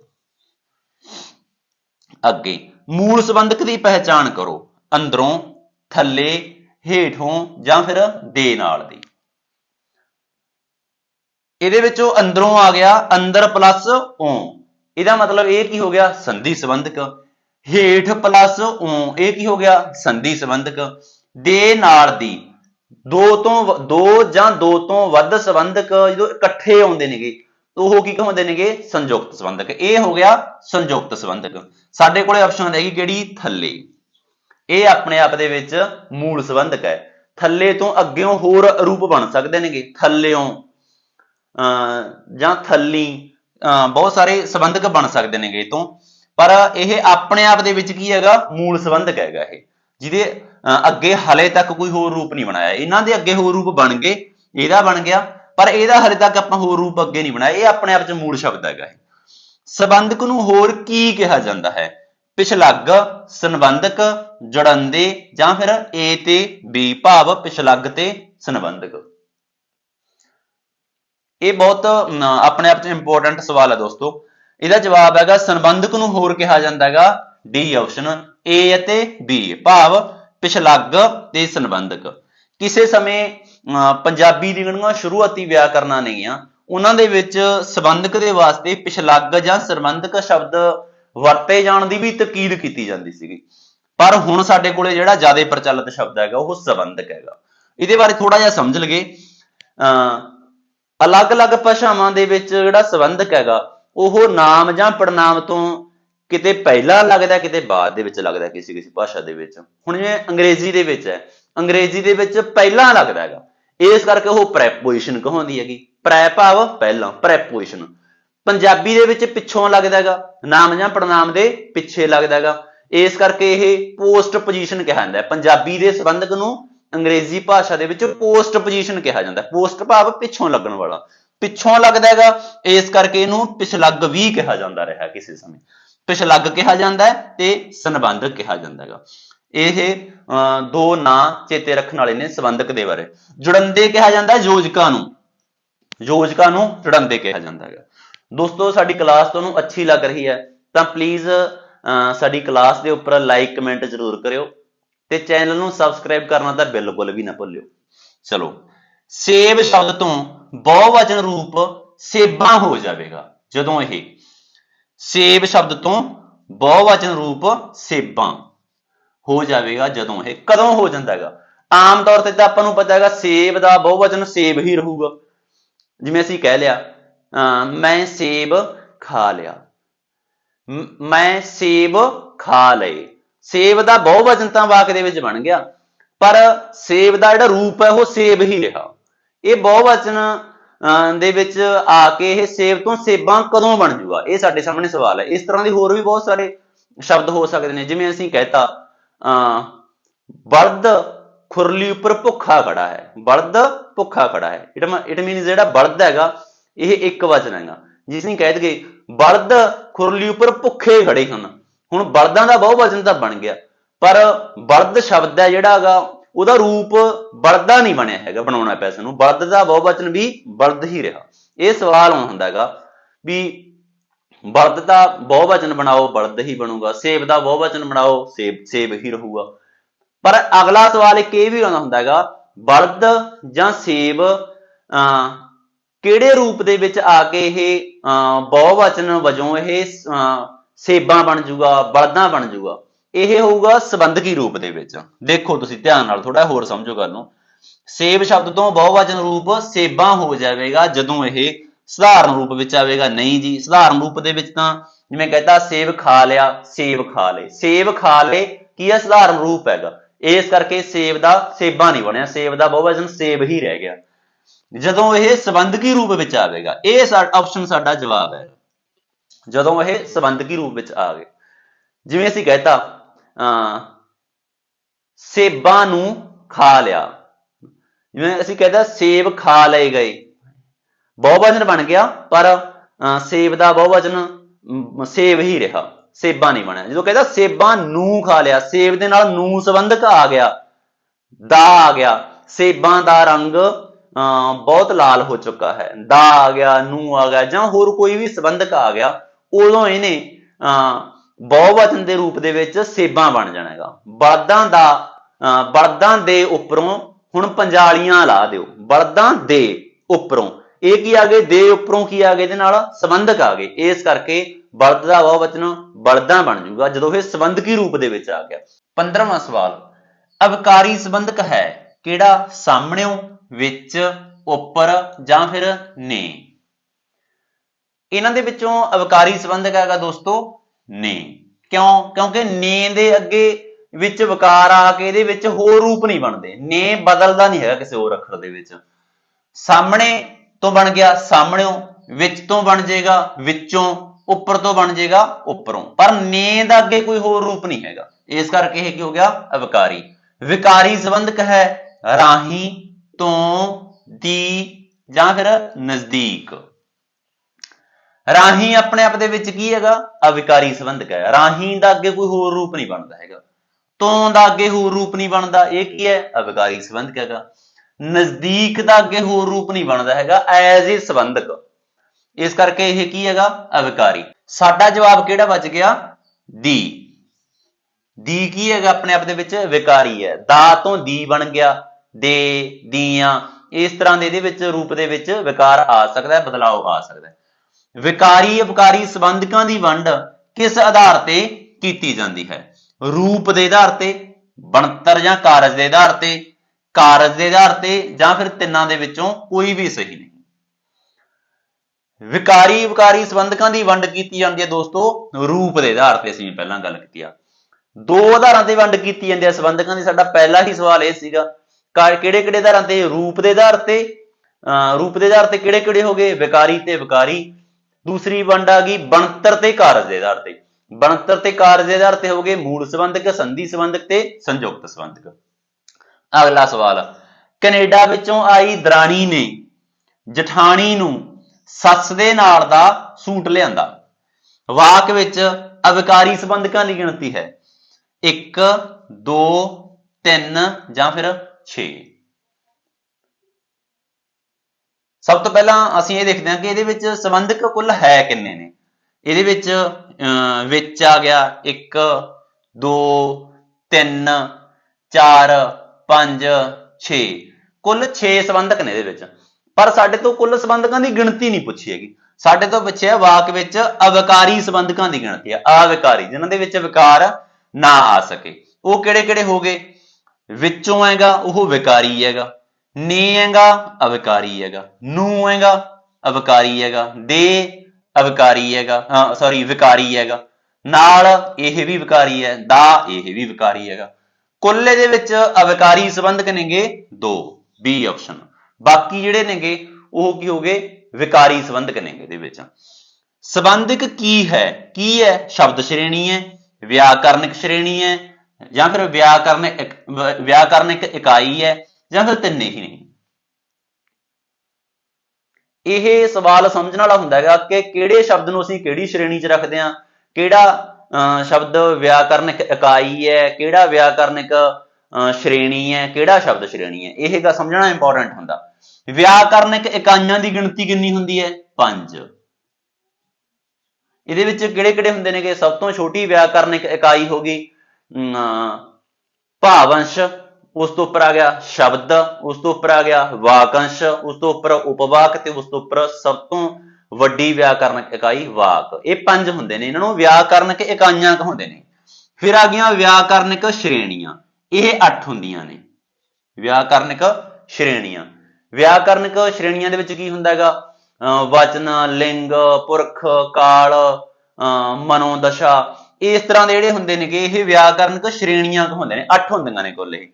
Speaker 1: ਅੱਗੇ, ਮੂਲ ਸੰਬੰਧਕ ਦੀ ਪਹਿਚਾਣ ਕਰੋ। ਅੰਦਰੋਂ, ਥੱਲੇ, ਹੇਠੋਂ ਜਾਂ ਫਿਰ ਦੇ ਨਾਲ ਦੀ। ਇਹਦੇ ਵਿੱਚੋਂ ਅੰਦਰੋਂ ਆ ਗਿਆ, ਅੰਦਰ ਪਲੱਸ ਓ ਇਹਦਾ ਮਤਲਬ ਇਹ ਕੀ ਹੋ ਗਿਆ? ਸੰਧੀ ਸੰਬੰਧਕ। ਹੇਠ ਪਲੱਸ ਓ ਇਹ ਕੀ ਹੋ ਗਿਆ? ਸੰਧੀ ਸੰਬੰਧਕ। ਦੇ ਨਾਲ ਦੀ। ਦੋ ਤੋਂ ਦੋ ਜਾਂ ਦੋ ਤੋਂ ਵੱਧ ਸੰਬੰਧਕ ਜਦੋਂ ਇਕੱਠੇ ਆਉਂਦੇ ਨੇਗੇ ਉਹ ਕੀ ਕਹਾਉਂਦੇ ਨੇਗੇ? ਸੰਯੁਕਤ ਸੰਬੰਧਕ। ਇਹ ਹੋ ਗਿਆ ਸੰਯੁਕਤ ਸੰਬੰਧਕ। ਸਾਡੇ ਕੋਲੇ ਆਪਸ਼ਨ ਰਹੇਗੀ ਕਿਹੜੀ? ਥੱਲੇ। ਇਹ ਆਪਣੇ ਆਪ ਦੇ ਵਿੱਚ ਮੂਲ ਸੰਬੰਧਕ ਹੈ। ਥੱਲੇ ਤੋਂ ਅੱਗਿਓਂ ਹੋਰ ਰੂਪ ਬਣ ਸਕਦੇ ਨੇਗੇ। ਥੱਲਿਓਂ, ਅਹ, ਜਾਂ ਥੱਲੀ, ਅਹ, ਬਹੁਤ ਸਾਰੇ ਸੰਬੰਧਕ ਬਣ ਸਕਦੇ ਨੇਗੇ ਇਹ ਤੋਂ। ਪਰ ਇਹ ਆਪਣੇ ਆਪ ਦੇ ਵਿੱਚ ਕੀ ਹੈਗਾ? ਮੂਲ ਸੰਬੰਧਕ ਹੈਗਾ ਇਹ। ਜਿਹਦੇ ਅਹ, ਅੱਗੇ ਹਲੇ ਤੱਕ ਕੋਈ ਹੋਰ ਰੂਪ ਨਹੀਂ ਬਣਾਇਆ। ਇਹਨਾਂ ਦੇ ਅੱਗੇ ਹੋਰ ਰੂਪ ਬਣ ਗਏ ਇਹਦਾ ਬਣ ਗਿਆ ਪਰ ਇਹਦਾ ਹਲੇ ਤੱਕ ਆਪਾਂ ਹੋਰ ਰੂਪ ਅੱਗੇ ਨਹੀਂ ਬਣਾਇਆ। ਇਹ ਆਪਣੇ ਆਪ ਚ ਮੂਲ ਸ਼ਬਦ ਹੈਗਾ ਇਹ। ਸੰਬੰਧਕ ਨੂੰ ਹੋਰ ਕੀ ਕਿਹਾ ਜਾਂਦਾ ਹੈ? ਪਿਛਲੱਗ ਸੰਬੰਧਕ ਜੜੰਦੇ ਜਾਂ ਫਿਰ ਏ ਤੇ ਬੀ ਭਾਵ ਪਿਛਲੱਗ ਤੇ ਸੰਬੰਧਕ। ਇਹ ਬਹੁਤ ਅਮ, ਆਪਣੇ ਆਪ ਚ ਇੰਪੋਰਟੈਂਟ ਸਵਾਲ ਹੈ ਦੋਸਤੋ। ਇਹਦਾ ਜਵਾਬ ਹੈਗਾ ਸੰਬੰਧਕ ਨੂੰ ਹੋਰ ਕਿਹਾ ਜਾਂਦਾ ਹੈਗਾ ਡੀ ਆਪਸ਼ਨ A ਅਤੇ B ਭਾਵ ਪਿਛਲੱਗ ਤੇ ਸੰਬੰਧਕ। ਕਿਸੇ ਸਮੇਂ ਅਮ, ਪੰਜਾਬੀ ਦੀ ਜਿਹੜੀਆਂ ਸ਼ੁਰੂਆਤੀ ਵਿਆਕਰਨਾਂ ਨੇਗੀਆਂ ਉਹਨਾਂ ਦੇ ਵਿੱਚ ਸੰਬੰਧਕ ਦੇ ਵਾਸਤੇ ਪਿਛਲੱਗ ਜਾਂ ਸੰਬੰਧਕ ਸ਼ਬਦ ਵਰਤੇ ਜਾਣ ਦੀ ਵੀ ਤਕੀਦ ਕੀਤੀ ਜਾਂਦੀ ਸੀਗੀ। ਪਰ ਹੁਣ ਸਾਡੇ ਕੋਲੇ ਜਿਹੜਾ ਜ਼ਿਆਦਾ ਪ੍ਰਚਲਿਤ ਸ਼ਬਦ ਹੈਗਾ ਉਹ ਸੰਬੰਧਕ ਹੈਗਾ। ਇਹਦੇ ਬਾਰੇ ਥੋੜਾ ਜਿਹਾ ਸਮਝ ਲਈਏ। ਅਮ ਅਲੱਗ-ਅਲੱਗ ਭਾਸ਼ਾਵਾਂ ਦੇ ਵਿੱਚ ਜਿਹੜਾ ਸੰਬੰਧਕ ਹੈਗਾ ਉਹ ਨਾਮ ਜਾਂ ਪੜਨਾਮ ਤੋਂ ਕਿਤੇ ਪਹਿਲਾਂ ਲੱਗਦਾ, ਕਿਤੇ ਬਾਅਦ ਦੇ ਵਿੱਚ ਲੱਗਦਾ ਕਿਸੇ ਕਿਸੇ ਭਾਸ਼ਾ ਦੇ ਵਿੱਚ। ਹੁਣ ਜਿਵੇਂ ਅੰਗਰੇਜ਼ੀ ਦੇ ਵਿੱਚ ਹੈ, ਅੰਗਰੇਜ਼ੀ ਦੇ ਵਿੱਚ ਪਹਿਲਾਂ ਲੱਗਦਾ ਹੈਗਾ। ਇਸ ਕਰਕੇ ਉਹ ਪ੍ਰੈਪੋਜੀਸ਼ਨ ਕਹਾਉਂਦੀ ਹੈਗੀ। ਪ੍ਰੈ ਭਾਵ ਪਹਿਲਾਂ ਪ੍ਰੈਪੋਜੀਸ਼ਨ ਪੰਜਾਬੀ ਦੇ ਵਿੱਚ ਪਿੱਛੋਂ ਲੱਗਦਾ ਹੈਗਾ, ਨਾਮ ਜਾਂ ਪੜਨਾਮ ਦੇ ਪਿੱਛੇ ਲੱਗਦਾ ਹੈਗਾ। ਇਸ ਕਰਕੇ ਇਹ ਪੋਸਟ ਪੋਜੀਸ਼ਨ ਕਿਹਾ ਜਾਂਦਾ ਹੈ। ਪੰਜਾਬੀ ਦੇ ਸੰਬੰਧਕ ਨੂੰ ਅੰਗਰੇਜ਼ੀ ਭਾਸ਼ਾ ਦੇ ਵਿੱਚ ਪੋਸਟ ਪੋਜੀਸ਼ਨ ਕਿਹਾ ਜਾਂਦਾ ਹੈ। ਪੋਸਟ ਭਾਵ ਪਿੱਛੋਂ ਲੱਗਣ ਵਾਲਾ। ਪਿੱਛੋਂ ਲੱਗਦਾ ਹੈਗਾ, ਇਸ ਕਰਕੇ ਇਹਨੂੰ ਪਿਛਲੱਗ ਵੀ ਕਿਹਾ ਜਾਂਦਾ ਰਿਹਾ ਕਿਸੇ ਸਮੇਂ। ਪਿਛਲੱਗ ਕਿਹਾ ਜਾਂਦਾ ਹੈ ਤੇ ਸੰਬੰਧਕ ਕਿਹਾ ਜਾਂਦਾ ਹੈਗਾ। ਇਹ ਅਹ, ਦੋ ਨਾਂ ਚੇਤੇ ਰੱਖਣ ਵਾਲੇ ਨੇ ਸੰਬੰਧਕ ਦੇ ਬਾਰੇ। ਜੁੜੰਦੇ ਕਿਹਾ ਜਾਂਦਾ ਹੈ ਯੋਜਕਾਂ ਨੂੰ। ਯੋਜਕਾਂ ਨੂੰ ਜੁੜੰਦੇ ਕਿਹਾ ਜਾਂਦਾ ਹੈਗਾ। ਦੋਸਤੋ ਸਾਡੀ ਕਲਾਸ ਤੁਹਾਨੂੰ ਅੱਛੀ ਲੱਗ ਰਹੀ ਹੈ ਤਾਂ ਪਲੀਜ਼ ਸਾਡੀ ਕਲਾਸ ਦੇ ਉੱਪਰ ਲਾਈਕ ਕਮੈਂਟ ਜ਼ਰੂਰ ਕਰਿਓ ਤੇ ਚੈਨਲ ਨੂੰ ਸਬਸਕ੍ਰਾਈਬ ਕਰਨਾ ਤਾਂ ਬਿਲਕੁਲ ਵੀ ਨਾ ਭੁੱਲਿਓ। ਚਲੋ ਸੇਬ ਸ਼ਬਦ ਤੋਂ ਬਹੁਵਚਨ ਰੂਪ ਸੇਬਾਂ ਹੋ ਜਾਵੇਗਾ। ਜਦੋਂ ਇਹ ਸੇਬ ਸ਼ਬਦ ਤੋਂ ਬਹੁਵਚਨ ਰੂਪ ਸੇਬਾਂ। ਹੋ ਜਾਵੇਗਾ ਜਦੋਂ ਇਹ ਕਦੋਂ ਹੋ ਜਾਂਦਾ ਹੈਗਾ? ਆਮ ਤੌਰ ਤੇ ਤਾਂ ਆਪਾਂ ਨੂੰ ਪਤਾ ਹੈਗਾ ਸੇਬ ਦਾ ਬਹੁਵਚਨ ਸੇਬ ਹੀ ਰਹੂਗਾ। ਜਿਵੇਂ ਅਸੀਂ ਕਹਿ ਲਿਆ ਅਮ ਮੈਂ ਸੇਬ ਖਾ ਲਿਆ। ਮੈਂ ਸੇਬ ਖਾ ਲਏ। ਸੇਬ ਦਾ ਬਹੁਵਚਨ ਤਾਂ ਵਾਕ ਦੇ ਵਿੱਚ ਬਣ ਗਿਆ, ਪਰ ਸੇਬ ਦਾ ਜਿਹੜਾ ਰੂਪ ਹੈ ਉਹ ਸੇਬ ਹੀ ਰਿਹਾ। ਇਹ ਬਹੁਵਚਨ ਦੇ ਵਿੱਚ ਆ ਕੇ ਇਹ ਸੇਬ ਤੋਂ ਸੇਬਾਂ ਕਦੋਂ ਬਣ ਜੂਗਾ? ਇਹ ਸਾਡੇ ਸਾਹਮਣੇ ਸਵਾਲ ਹੈ। ਇਸ ਤਰ੍ਹਾਂ ਦੇ ਹੋਰ ਵੀ ਬਹੁਤ ਸਾਰੇ ਸ਼ਬਦ ਹੋ ਸਕਦੇ ਨੇ, ਜਿਵੇਂ ਅਸੀਂ ਕਹਿਤਾ ਅ ਬਲਦ ਖੁਰਲੀ ਉੱਪਰ ਭੁੱਖਾ ਖੜਾ ਹੈ। ਬਲਦ ਭੁੱਖਾ ਖੜਾ ਹੈ। ਇਟ ਇਟ ਮੀਨਸ ਜਿਹੜਾ ਬਲਦ ਹੈਗਾ, ਇਹ ਇੱਕ ਵਚਨ ਹੈਗਾ। ਜਿਸ ਨੂੰ ਕਹਿ ਦਈਏ ਬਲਦ ਖੁਰਲੀ ਉੱਪਰ ਭੁੱਖੇ ਖੜੇ ਹਨ। ਹੁਣ ਬਲਦਾਂ ਦਾ ਬਹੁਵਚਨ ਤਾਂ ਬਣ ਗਿਆ। ਪਰ ਬਲਦ ਸ਼ਬਦ ਹੈ ਜਿਹੜਾ ਹੈਗਾ ਉਹਦਾ ਰੂਪ ਬਲਦਾ ਨਹੀਂ ਬਣਿਆ ਹੈਗਾ ਬਣਾਉਣਾ ਪਿਆ ਸਾਨੂੰ ਬਲਦ ਦਾ ਬਹੁਵਚਨ ਵੀ ਬਲਦ ਹੀ ਰਿਹਾ। ਇਹ ਸਵਾਲ ਹੁੰਦਾ ਹੈਗਾ ਵੀ ਬਲਦ ਦਾ ਬਹੁਵਚਨ ਬਣਾਓ ਬਲਦ ਹੀ ਬਣੂਗਾ। ਸੇਬ ਦਾ ਬਹੁਵਚਨ ਬਣਾਓ ਸੇਬ ਸੇਬ ਹੀ ਰਹੂਗਾ। ਪਰ ਅਗਲਾ ਸਵਾਲ ਇੱਕ ਇਹ ਵੀ ਆਉਂਦਾ ਹੁੰਦਾ ਹੈਗਾ ਬਲਦ ਜਾਂ ਸੇਬ ਅਹ, ਕਿਹੜੇ ਰੂਪ ਦੇ ਵਿੱਚ ਆ ਕੇ ਇਹ ਅਹ, ਬਹੁਵਚਨ ਵਜੋਂ ਇਹ ਅਹ, ਸੇਬਾਂ ਬਣ ਜੂਗਾ ਬਲਦਾਂ ਬਣ ਜੂਗਾ? ਇਹ ਹੋਊਗਾ ਸੰਬੰਧਕੀ ਰੂਪ ਦੇ ਵਿੱਚ। ਦੇਖੋ ਤੁਸੀਂ ਧਿਆਨ ਨਾਲ ਥੋੜਾ ਹੋਰ ਸਮਝੋ ਗੱਲ ਨੂੰ। ਸੇਬ ਸ਼ਬਦ ਤੋਂ ਬਹੁਵਚਨ ਰੂਪ ਸੇਬਾਂ ਹੋ ਜਾਵੇਗਾ ਜਦੋਂ ਇਹ ਸਧਾਰਨ ਰੂਪ ਵਿੱਚ ਆਵੇਗਾ। ਨਹੀਂ ਜੀ, ਸਧਾਰਨ ਰੂਪ ਦੇ ਵਿੱਚ ਤਾਂ ਜਿਵੇਂ ਕਹਿੰਦਾ ਸੇਬ ਖਾ ਲਿਆ, ਸੇਬ ਖਾ ਲਏ। ਸੇਬ ਖਾ ਲਏ ਕੀ ਹੈ? ਸਧਾਰਨ ਰੂਪ ਹੈਗਾ। ਇਸ ਕਰਕੇ ਸੇਬ ਦਾ ਸੇਬਾਂ ਨਹੀਂ ਬਣਿਆ। ਸੇਬ ਦਾ ਬਹੁਵਚਨ ਸੇਬ ਹੀ ਰਹਿ ਗਿਆ। ਜਦੋਂ ਇਹ ਸੰਬੰਧਕੀ ਰੂਪ ਵਿੱਚ ਆਵੇਗਾ, ਇਹ ਆਪਸ਼ਨ ਸਾਡਾ ਜਵਾਬ ਹੈ। ਜਦੋਂ ਇਹ ਸੰਬੰਧਕੀ ਰੂਪ ਵਿੱਚ ਆ ਗਏ। ਜਿਵੇਂ ਅਸੀਂ ਕਹਿਤਾ ਸੇਬਾਂ ਨੂੰ ਖਾ ਲਿਆ। ਜਿਵੇਂ ਅਸੀਂ ਕਹਿੰਦਾ ਸੇਬ ਖਾ ਲਏ ਗਏ। ਬਹੁਵਚਨ ਬਣ ਗਿਆ ਪਰ ਅ, ਸੇਬ ਦਾ ਬਹੁਵਚਨ ਸੇਬ ਹੀ ਰਿਹਾ। ਸੇਬਾਂ ਨਹੀਂ ਬਣਿਆ। ਜਦੋਂ ਕਹਿੰਦਾ ਸੇਬਾਂ ਨੂੰ ਖਾ ਲਿਆ ਸੇਬ ਦੇ ਨਾਲ ਨੂੰ ਸੰਬੰਧਕ ਆ ਗਿਆ। ਦਾ ਆ ਗਿਆ। ਸੇਬਾਂ ਦਾ ਰੰਗ ਅ, ਬਹੁਤ ਲਾਲ ਹੋ ਚੁੱਕਾ ਹੈ। ਦਾ ਆ ਗਿਆ ਨੂੰ ਆ ਗਿਆ ਜਾਂ ਹੋਰ ਕੋਈ ਵੀ ਸੰਬੰਧਕ ਆ ਗਿਆ ਉਦੋਂ ਇਹਨੇ ਅ, ਬਹੁਵਚਨ ਦੇ ਰੂਪ ਦੇ ਵਿੱਚ ਸੇਬਾਂ ਬਣ ਜਾਣਾ ਹੈਗਾ। ਬਲਦਾਂ ਦਾ ਅ, ਬਲਦਾਂ ਦੇ ਉੱਪਰੋਂ ਹੁਣ ਪੰਜਾਲੀਆਂ ਲਾ ਦਿਓ। ਬਲਦਾਂ ਦੇ ਉੱਪਰੋਂ। ਇਹ ਕੀ ਆ ਗਏ? ਦੇ ਉੱਪਰੋਂ ਕੀ ਆ ਗਏ? ਇਹਦੇ ਨਾਲ ਸੰਬੰਧਕ ਆ ਗਏ। ਇਸ ਕਰਕੇ ਬਲਦ ਦਾ ਬਹੁਵਚਨ ਬਲਦਾਂ ਬਣ ਜੂਗਾ ਜਦੋਂ ਇਹ ਸੰਬੰਧਕੀ ਰੂਪ ਦੇ ਵਿੱਚ ਆ ਗਿਆ। 15ਵਾਂ ਸਵਾਲ ਅਵਕਾਰੀ ਸੰਬੰਧਕ ਹੈ ਕਿਹੜਾ? ਸਾਹਮਣਿਓ ਵਿੱਚ ਉੱਪਰ ਜਾਂ ਫਿਰ ਨੇ? ਇਹਨਾਂ ਦੇ ਵਿੱਚੋਂ ਅਵਕਾਰੀ ਸੰਬੰਧਕ ਹੈਗਾ ਦੋਸਤੋ। ਨੇ। ਕਿਉਂ? ਕਿਉਂਕਿ ਨੇ ਦੇ ਅੱਗੇ ਵਿੱਚ ਵਿਕਾਰ ਆ ਕੇ ਇਹਦੇ ਵਿੱਚ ਹੋਰ ਰੂਪ ਨਹੀਂ ਬਣਦੇ। ਨੇ ਬਦਲਦਾ ਨਹੀਂ ਹੈਗਾ ਕਿਸੇ ਹੋਰ ਅੱਖਰ ਦੇ ਵਿੱਚ। ਸਾਹਮਣੇ ਤੋਂ ਬਣ ਗਿਆ, ਸਾਹਮਣਿਓ ਵਿੱਚ ਤੋਂ ਬਣ ਜਾਏਗਾ, ਵਿੱਚੋਂ ਉੱਪਰ ਤੋਂ ਬਣ ਜਾਏਗਾ, ਉੱਪਰੋਂ। ਪਰ ਨੇ ਦਾ ਅੱਗੇ ਕੋਈ ਹੋਰ ਰੂਪ ਨਹੀਂ ਹੈਗਾ। ਇਸ ਕਰਕੇ ਇਹ ਕੀ ਹੋ ਗਿਆ? ਅਵਿਕਾਰੀ। ਵਿਕਾਰੀ ਸੰਬੰਧਕ ਹੈ ਰਾਹੀ ਤੋਂ ਦੀ ਜਾਂ ਫਿਰ ਨਜ਼ਦੀਕ। ਰਾਹੀਂ ਆਪਣੇ ਆਪ ਦੇ ਵਿੱਚ ਕੀ ਹੈਗਾ? ਅਵਿਕਾਰੀ ਸੰਬੰਧਕ ਹੈ। ਰਾਹੀਂ ਦਾ ਅੱਗੇ ਕੋਈ ਹੋਰ ਰੂਪ ਨਹੀਂ ਬਣਦਾ ਹੈਗਾ। ਤੋਂ ਦਾ ਅੱਗੇ ਹੋਰ ਰੂਪ ਨਹੀਂ ਬਣਦਾ। ਇਹ ਕੀ ਹੈ? ਅਵਿਕਾਰੀ ਸੰਬੰਧਕ ਹੈਗਾ। ਨਜ਼ਦੀਕ ਦਾ ਅੱਗੇ ਹੋਰ ਰੂਪ ਨਹੀਂ ਬਣਦਾ ਹੈਗਾ। ਐਜ਼ ਏ ਸੰਬੰਧਕ। ਇਸ ਕਰਕੇ ਇਹ ਕੀ ਹੈਗਾ? ਅਵਿਕਾਰੀ। ਸਾਡਾ ਜਵਾਬ ਕਿਹੜਾ ਬਚ ਗਿਆ? ਦੀ। ਦੀ ਕੀ ਹੈਗਾ ਆਪਣੇ ਆਪ ਦੇ ਵਿੱਚ? ਵਿਕਾਰੀ ਹੈ। ਦਾ ਤੋਂ ਦੀ ਬਣ ਗਿਆ। ਦੇ, ਦੀਆਂ। ਇਸ ਤਰ੍ਹਾਂ ਦੇ ਇਹਦੇ ਵਿੱਚ ਰੂਪ ਦੇ ਵਿੱਚ ਵਿਕਾਰ ਆ ਸਕਦਾ ਹੈ ਬਦਲਾਅ ਆ ਸਕਦਾ ਹੈ। ਵਿਕਾਰੀ ਅਪਕਾਰੀ ਸੰਬੰਧਕਾਂ ਦੀ ਵੰਡ ਕਿਸ ਆਧਾਰ ਤੇ ਕੀਤੀ ਜਾਂਦੀ ਹੈ? ਰੂਪ ਦੇ ਆਧਾਰ ਤੇ, ਬਣਤਰ ਜਾਂ ਕਾਰਜ ਦੇ ਆਧਾਰ ਤੇ, ਕਾਰਜ ਦੇ ਆਧਾਰ ਤੇ ਜਾਂ ਫਿਰ ਤਿੰਨਾਂ ਦੇ ਵਿੱਚੋਂ ਕੋਈ ਵੀ ਸਹੀ ਨਹੀਂ। ਵਿਕਾਰੀ ਵਿਕਾਰੀ ਸੰਬੰਧਕਾਂ ਦੀ ਵੰਡ ਕੀਤੀ ਜਾਂਦੀ ਹੈ ਦੋਸਤੋ, ਰੂਪ ਦੇ ਆਧਾਰ ਤੇ ਅਸੀਂ ਪਹਿਲਾਂ ਗੱਲ ਕੀਤੀ ਆ। ਦੋ ਆਧਾਰਾਂ ਤੇ ਵੰਡ ਕੀਤੀ ਜਾਂਦੀ ਹੈ ਸੰਬੰਧਕਾਂ ਦੀ, ਸਾਡਾ ਪਹਿਲਾ ਹੀ ਸਵਾਲ ਇਹ ਸੀਗਾ ਕਿਹੜੇ ਕਿਹੜੇ ਆਧਾਰਾਂ ਤੇ? ਰੂਪ ਦੇ ਆਧਾਰ ਤੇ, ਅਹ ਰੂਪ ਦੇ ਆਧਾਰ ਤੇ ਕਿਹੜੇ ਕਿਹੜੇ ਹੋ ਗਏ? ਵਿਕਾਰੀ ਤੇ ਵਿਕਾਰੀ ਦੂਸਰੀ ਵੰਡ ਆ ਗਈ ਬਣਤਰ ਤੇ ਕਾਰਜ ਦੇ ਆਧਾਰ ਤੇ। ਬਣਤਰ ਤੇ ਕਾਰਜ ਦੇ ਆਧਾਰ ਤੇ ਹੋ ਮੂਲ ਸੰਬੰਧਕ, ਸੰਧੀ ਸੰਬੰਧਕ ਤੇ ਸੰਯੁਕਤ ਸੰਬੰਧਕ। ਅਗਲਾ ਸਵਾਲ ਕੈਨੇਡਾ ਵਿੱਚੋਂ ਆਈ ਦਰਾਣੀ ਨੇ ਜਠਾਣੀ ਨੂੰ ਸੱਸ ਦੇ ਨਾਲ ਦਾ ਸੂਟ ਲਿਆਂਦਾ। ਵਾਕ ਵਿੱਚ ਅਵਿਕਾਰੀ ਸੰਬੰਧਕਾਂ ਦੀ ਗਿਣਤੀ ਹੈ। 1 2 3 ਜਾਂ ਫਿਰ 6 ਸਭ ਤੋਂ ਪਹਿਲਾਂ ਅਸੀਂ ਇਹ ਦੇਖਦੇ ਹਾਂ ਕਿ ਇਹਦੇ ਵਿੱਚ ਸੰਬੰਧਕ ਕੁੱਲ ਹੈ ਕਿੰਨੇ ਨੇ? ਇਹਦੇ ਵਿੱਚ ਅਹ, ਵਿੱਚ ਆ ਗਿਆ 1 2 3 4 5 6 ਕੁੱਲ 6 ਸੰਬੰਧਕ ਨੇ ਇਹਦੇ ਵਿੱਚ। ਪਰ ਸਾਡੇ ਤੋਂ ਕੁੱਲ ਸੰਬੰਧਕਾਂ ਦੀ ਗਿਣਤੀ ਨਹੀਂ ਪੁੱਛੀ ਹੈਗੀ। ਸਾਡੇ ਤੋਂ ਪੁੱਛਿਆ ਵਾਕ ਵਿੱਚ ਅਵਿਕਾਰੀ ਸੰਬੰਧਕਾਂ ਦੀ ਗਿਣਤੀ ਹੈ। ਅਵਿਕਾਰੀ ਜਿਨ੍ਹਾਂ ਦੇ ਵਿੱਚ ਵਿਕਾਰ ਨਾ ਆ ਸਕੇ। ਉਹ ਕਿਹੜੇ ਕਿਹੜੇ ਹੋ ਗਏ? ਵਿੱਚੋਂ ਹੈਗਾ ਉਹ ਵਿਕਾਰੀ ਹੈਗਾ। ਨੇ ਹੈਗਾ ਅਵਿਕਾਰੀ ਹੈਗਾ ਨੂੰ ਹੈਗਾ ਅਵਕਾਰੀ ਹੈਗਾ ਦੇ ਅਵਕਾਰੀ ਹੈਗਾ ਸੌਰੀ ਵਿਕਾਰੀ ਹੈਗਾ ਨਾਲ ਇਹ ਵੀ ਵਿਕਾਰੀ ਹੈ, ਦਾ ਇਹ ਵੀ ਵਿਕਾਰੀ ਹੈਗਾ ਕੁੱਲ ਦੇ ਵਿੱਚ ਅਵਕਾਰੀ ਸੰਬੰਧਕ ਨੇਗੇ ਦੋ ਬੀ ਆਪਸ਼ਨ ਬਾਕੀ ਜਿਹੜੇ ਨੇਗੇ, ਉਹ ਕੀ ਹੋਗੇ? ਵਿਕਾਰੀ ਸੰਬੰਧਕ ਨੇਗੇ ਇਹਦੇ ਵਿੱਚ। ਸੰਬੰਧਕ ਕੀ ਹੈ? ਕੀ ਹੈ? ਸ਼ਬਦ ਸ਼੍ਰੇਣੀ ਹੈ, ਵਿਆਕਰਨਿਕ ਸ਼੍ਰੇਣੀ ਹੈ, ਜਾਂ ਫਿਰ ਵਿਆਕਰਨ ਵਿਆਕਰਨਿਕ ਇਕਾਈ ਹੈ ਜਾਂ ਫਿਰ ਤਿੰਨੇ ਹੀ ਨਹੀਂ। ਇਹ ਸਵਾਲ ਸਮਝਣ ਵਾਲਾ ਹੁੰਦਾ ਹੈਗਾ ਕਿ ਕਿਹੜੇ ਸ਼ਬਦ ਨੂੰ ਅਸੀਂ ਕਿਹੜੀ ਸ਼੍ਰੇਣੀ 'ਚ ਰੱਖਦੇ ਹਾਂ ਕਿਹੜਾ ਅਹ, ਸ਼ਬਦ ਵਿਆਕਰਨਿਕ ਇਕਾਈ ਹੈ ਕਿਹੜਾ ਵਿਆਕਰਨਿਕ ਅਹ, ਸ਼੍ਰੇਣੀ ਹੈ ਕਿਹੜਾ ਸ਼ਬਦ ਸ਼੍ਰੇਣੀ ਹੈ। ਇਹ ਗਾ ਸਮਝਣਾ ਇੰਪੋਰਟੈਂਟ ਹੁੰਦਾ। ਵਿਆਕਰਨਿਕ ਇਕਾਈਆਂ ਦੀ ਗਿਣਤੀ ਕਿੰਨੀ ਹੁੰਦੀ ਹੈ? 5 ਇਹਦੇ ਵਿੱਚ ਕਿਹੜੇ ਕਿਹੜੇ ਹੁੰਦੇ ਨੇਗੇ? ਸਭ ਤੋਂ ਛੋਟੀ ਵਿਆਕਰਨਿਕ ਇਕਾਈ ਹੋ ਗਈ ਅਮ, ਭਾਵੰਸ਼ ਉਸ ਤੋਂ ਉੱਪਰ ਆ ਗਿਆ ਸ਼ਬਦ, ਉਸ ਤੋਂ ਉੱਪਰ ਆ ਗਿਆ ਵਾਕੰਸ਼, ਉਸ ਤੋਂ ਉੱਪਰ ਉਪਵਾਕ ਤੇ ਉਸ ਤੋਂ ਉੱਪਰ ਸਭ ਤੋਂ ਵੱਡੀ ਵਿਆਕਰਨਕ ਇਕਾਈ ਵਾਕ। ਇਹ ਪੰਜ ਹੁੰਦੇ ਨੇ, ਇਹਨਾਂ ਨੂੰ ਵਿਆਕਰਨਕ ਇਕਾਈਆਂ ਕਹਾਉਂਦੇ ਨੇ। ਫਿਰ ਆ ਗਈਆਂ ਵਿਆਕਰਨਕ ਸ਼੍ਰੇਣੀਆਂ, ਇਹ 8 ਹੁੰਦੀਆਂ ਨੇ। ਵਿਆਕਰਨਕ ਸ਼੍ਰੇਣੀਆਂ। ਵਿਆਕਰਨਕ ਸ਼੍ਰੇਣੀਆਂ ਦੇ ਵਿੱਚ ਕੀ ਹੁੰਦਾ ਹੈਗਾ? ਅਹ ਵਚਨ, ਲਿੰਗ, ਪੁਰਖ, ਕਾਲ, ਅਹ ਮਨੋਦਸ਼ਾ, ਇਸ ਤਰ੍ਹਾਂ ਦੇ ਜਿਹੜੇ ਹੁੰਦੇ ਨੇਗੇ, ਇਹ ਵਿਆਕਰਨਕ ਸ਼੍ਰੇਣੀਆਂ ਕਹਾਉਂਦੇ ਨੇ। 8 ਹੁੰਦੀਆਂ ਨੇ ਕੁੱਲ ਇਹ।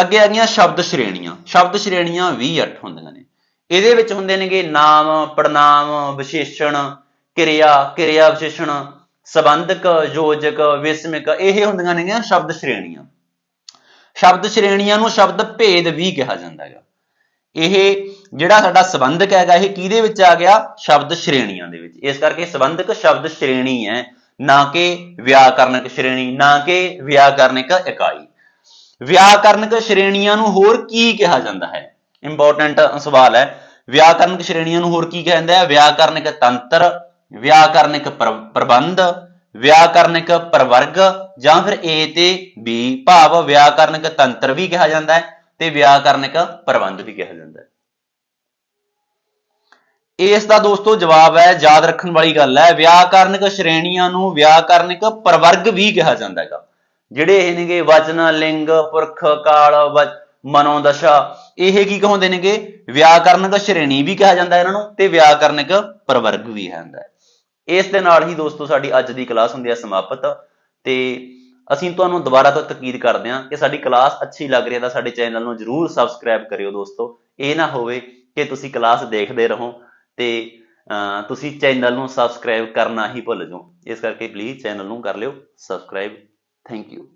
Speaker 1: ਅੱਗੇ ਆ ਗਈਆਂ ਸ਼ਬਦ ਸ਼੍ਰੇਣੀਆਂ। ਸ਼ਬਦ ਸ਼੍ਰੇਣੀਆਂ 28 ਹੁੰਦੀਆਂ ਨੇ। ਇਹਦੇ ਵਿੱਚ ਹੁੰਦੇ ਨੇਗੇ ਨਾਮ ਪੜਨਾਮ ਵਿਸ਼ੇਸ਼ਣ, ਕਿਰਿਆ ਕਿਰਿਆ ਵਿਸ਼ੇਸ਼ਣ, ਸੰਬੰਧਕ, ਯੋਜਕ, ਵਿਸਮਿਕ, ਇਹ ਹੁੰਦੀਆਂ ਨੇਗੀਆਂ ਸ਼ਬਦ ਸ਼੍ਰੇਣੀਆਂ। ਸ਼ਬਦ ਸ਼੍ਰੇਣੀਆਂ ਨੂੰ ਸ਼ਬਦ ਭੇਦ ਵੀ ਕਿਹਾ ਜਾਂਦਾ ਹੈਗਾ। ਇਹ ਜਿਹੜਾ ਸਾਡਾ ਸੰਬੰਧਕ ਹੈਗਾ, ਇਹ ਕਿਹਦੇ ਵਿੱਚ ਆ ਗਿਆ? ਸ਼ਬਦ ਸ਼੍ਰੇਣੀਆਂ ਦੇ ਵਿੱਚ। ਇਸ ਕਰਕੇ ਸੰਬੰਧਕ ਸ਼ਬਦ ਸ਼੍ਰੇਣੀ ਹੈ, ਨਾ ਕਿ ਵਿਆਕਰਨਕ ਸ਼੍ਰੇਣੀ, ਨਾ ਕਿ ਵਿਆਕਰਨਿਕ ਇਕਾਈ। ਵਿਆਕਰਨਕ ਸ਼੍ਰੇਣੀਆਂ ਨੂੰ ਹੋਰ ਕੀ ਕਿਹਾ ਜਾਂਦਾ ਹੈ? ਇੰਪੋਰਟੈਂਟ ਸਵਾਲ ਹੈ। ਵਿਆਕਰਨਕ ਸ਼੍ਰੇਣੀਆਂ ਨੂੰ ਹੋਰ ਕੀ ਕਿਹਾ ਜਾਂਦਾ ਹੈ? ਵਿਆਕਰਨਿਕ ਤੰਤਰ ਵਿਆਕਰਨਿਕ ਪ੍ਰਬੰਧ ਵਿਆਕਰਨਿਕ ਪ੍ਰਵਰਗ ਜਾਂ ਫਿਰ A ਤੇ B ਭਾਵ ਵਿਆਕਰਨਕ ਤੰਤਰ ਵੀ ਕਿਹਾ ਜਾਂਦਾ ਹੈ ਤੇ ਵਿਆਕਰਨਿਕ ਪ੍ਰਬੰਧ ਵੀ ਕਿਹਾ ਜਾਂਦਾ ਹੈ। ਇਸ ਦਾ ਦੋਸਤੋ ਜਵਾਬ ਹੈ, ਯਾਦ ਰੱਖਣ ਵਾਲੀ ਗੱਲ ਹੈ ਵਿਆਕਰਨਕ ਸ਼੍ਰੇਣੀਆਂ ਨੂੰ ਵਿਆਕਰਨਿਕ ਪ੍ਰਵਰਗ ਵੀ ਕਿਹਾ ਜਾਂਦਾ ਹੈਗਾ। ਜਿਹੜੇ ਇਹ ਨੇਗੇ ਵਚਨ, ਲਿੰਗ, ਪੁਰਖ, ਕਾਲ ਵ- ਮਨੋਦਸ਼ਾ, ਇਹ ਕੀ ਕਹਾਉਂਦੇ ਨੇਗੇ? ਵਿਆਕਰਨਿਕ ਸ਼੍ਰੇਣੀ ਵੀ ਕਿਹਾ ਜਾਂਦਾ ਇਹਨਾਂ ਨੂੰ ਤੇ ਵਿਆਕਰਨਿਕ ਪ੍ਰਵਰਗ ਵੀ ਹੁੰਦਾ ਹੈ ਇਸ ਦੇ ਨਾਲ ਹੀ ਦੋਸਤੋ ਸਾਡੀ ਅੱਜ ਦੀ ਕਲਾਸ ਹੁੰਦੀ ਹੈ ਸਮਾਪਤ ਤੇ ਅਸੀਂ ਤੁਹਾਨੂੰ ਦੁਬਾਰਾ ਤੋਂ ਤਕੀਦ ਕਰਦੇ ਹਾਂ ਕਿ ਸਾਡੀ ਕਲਾਸ ਅੱਛੀ ਲੱਗ ਰਹੀ ਹੈ ਤਾਂ ਸਾਡੇ ਚੈਨਲ ਨੂੰ ਜਰੂਰ ਸਬਸਕ੍ਰਾਈਬ ਕਰਿਓ ਦੋਸਤੋ। ਇਹ ਨਾ ਹੋਵੇ ਕਿ ਤੁਸੀਂ ਕਲਾਸ ਦੇਖਦੇ ਰਹੋ ਤੇ, ਅਹ, ਤੁਸੀਂ ਚੈਨਲ ਨੂੰ ਸਬਸਕ੍ਰਾਈਬ ਕਰਨਾ ਹੀ ਭੁੱਲ ਜਾਓ। ਇਸ ਕਰਕੇ ਪਲੀਜ਼ ਚੈਨਲ ਨੂੰ ਕਰ ਲਿਓ, ਸਬਸਕ੍ਰਾਈਬ Thank you.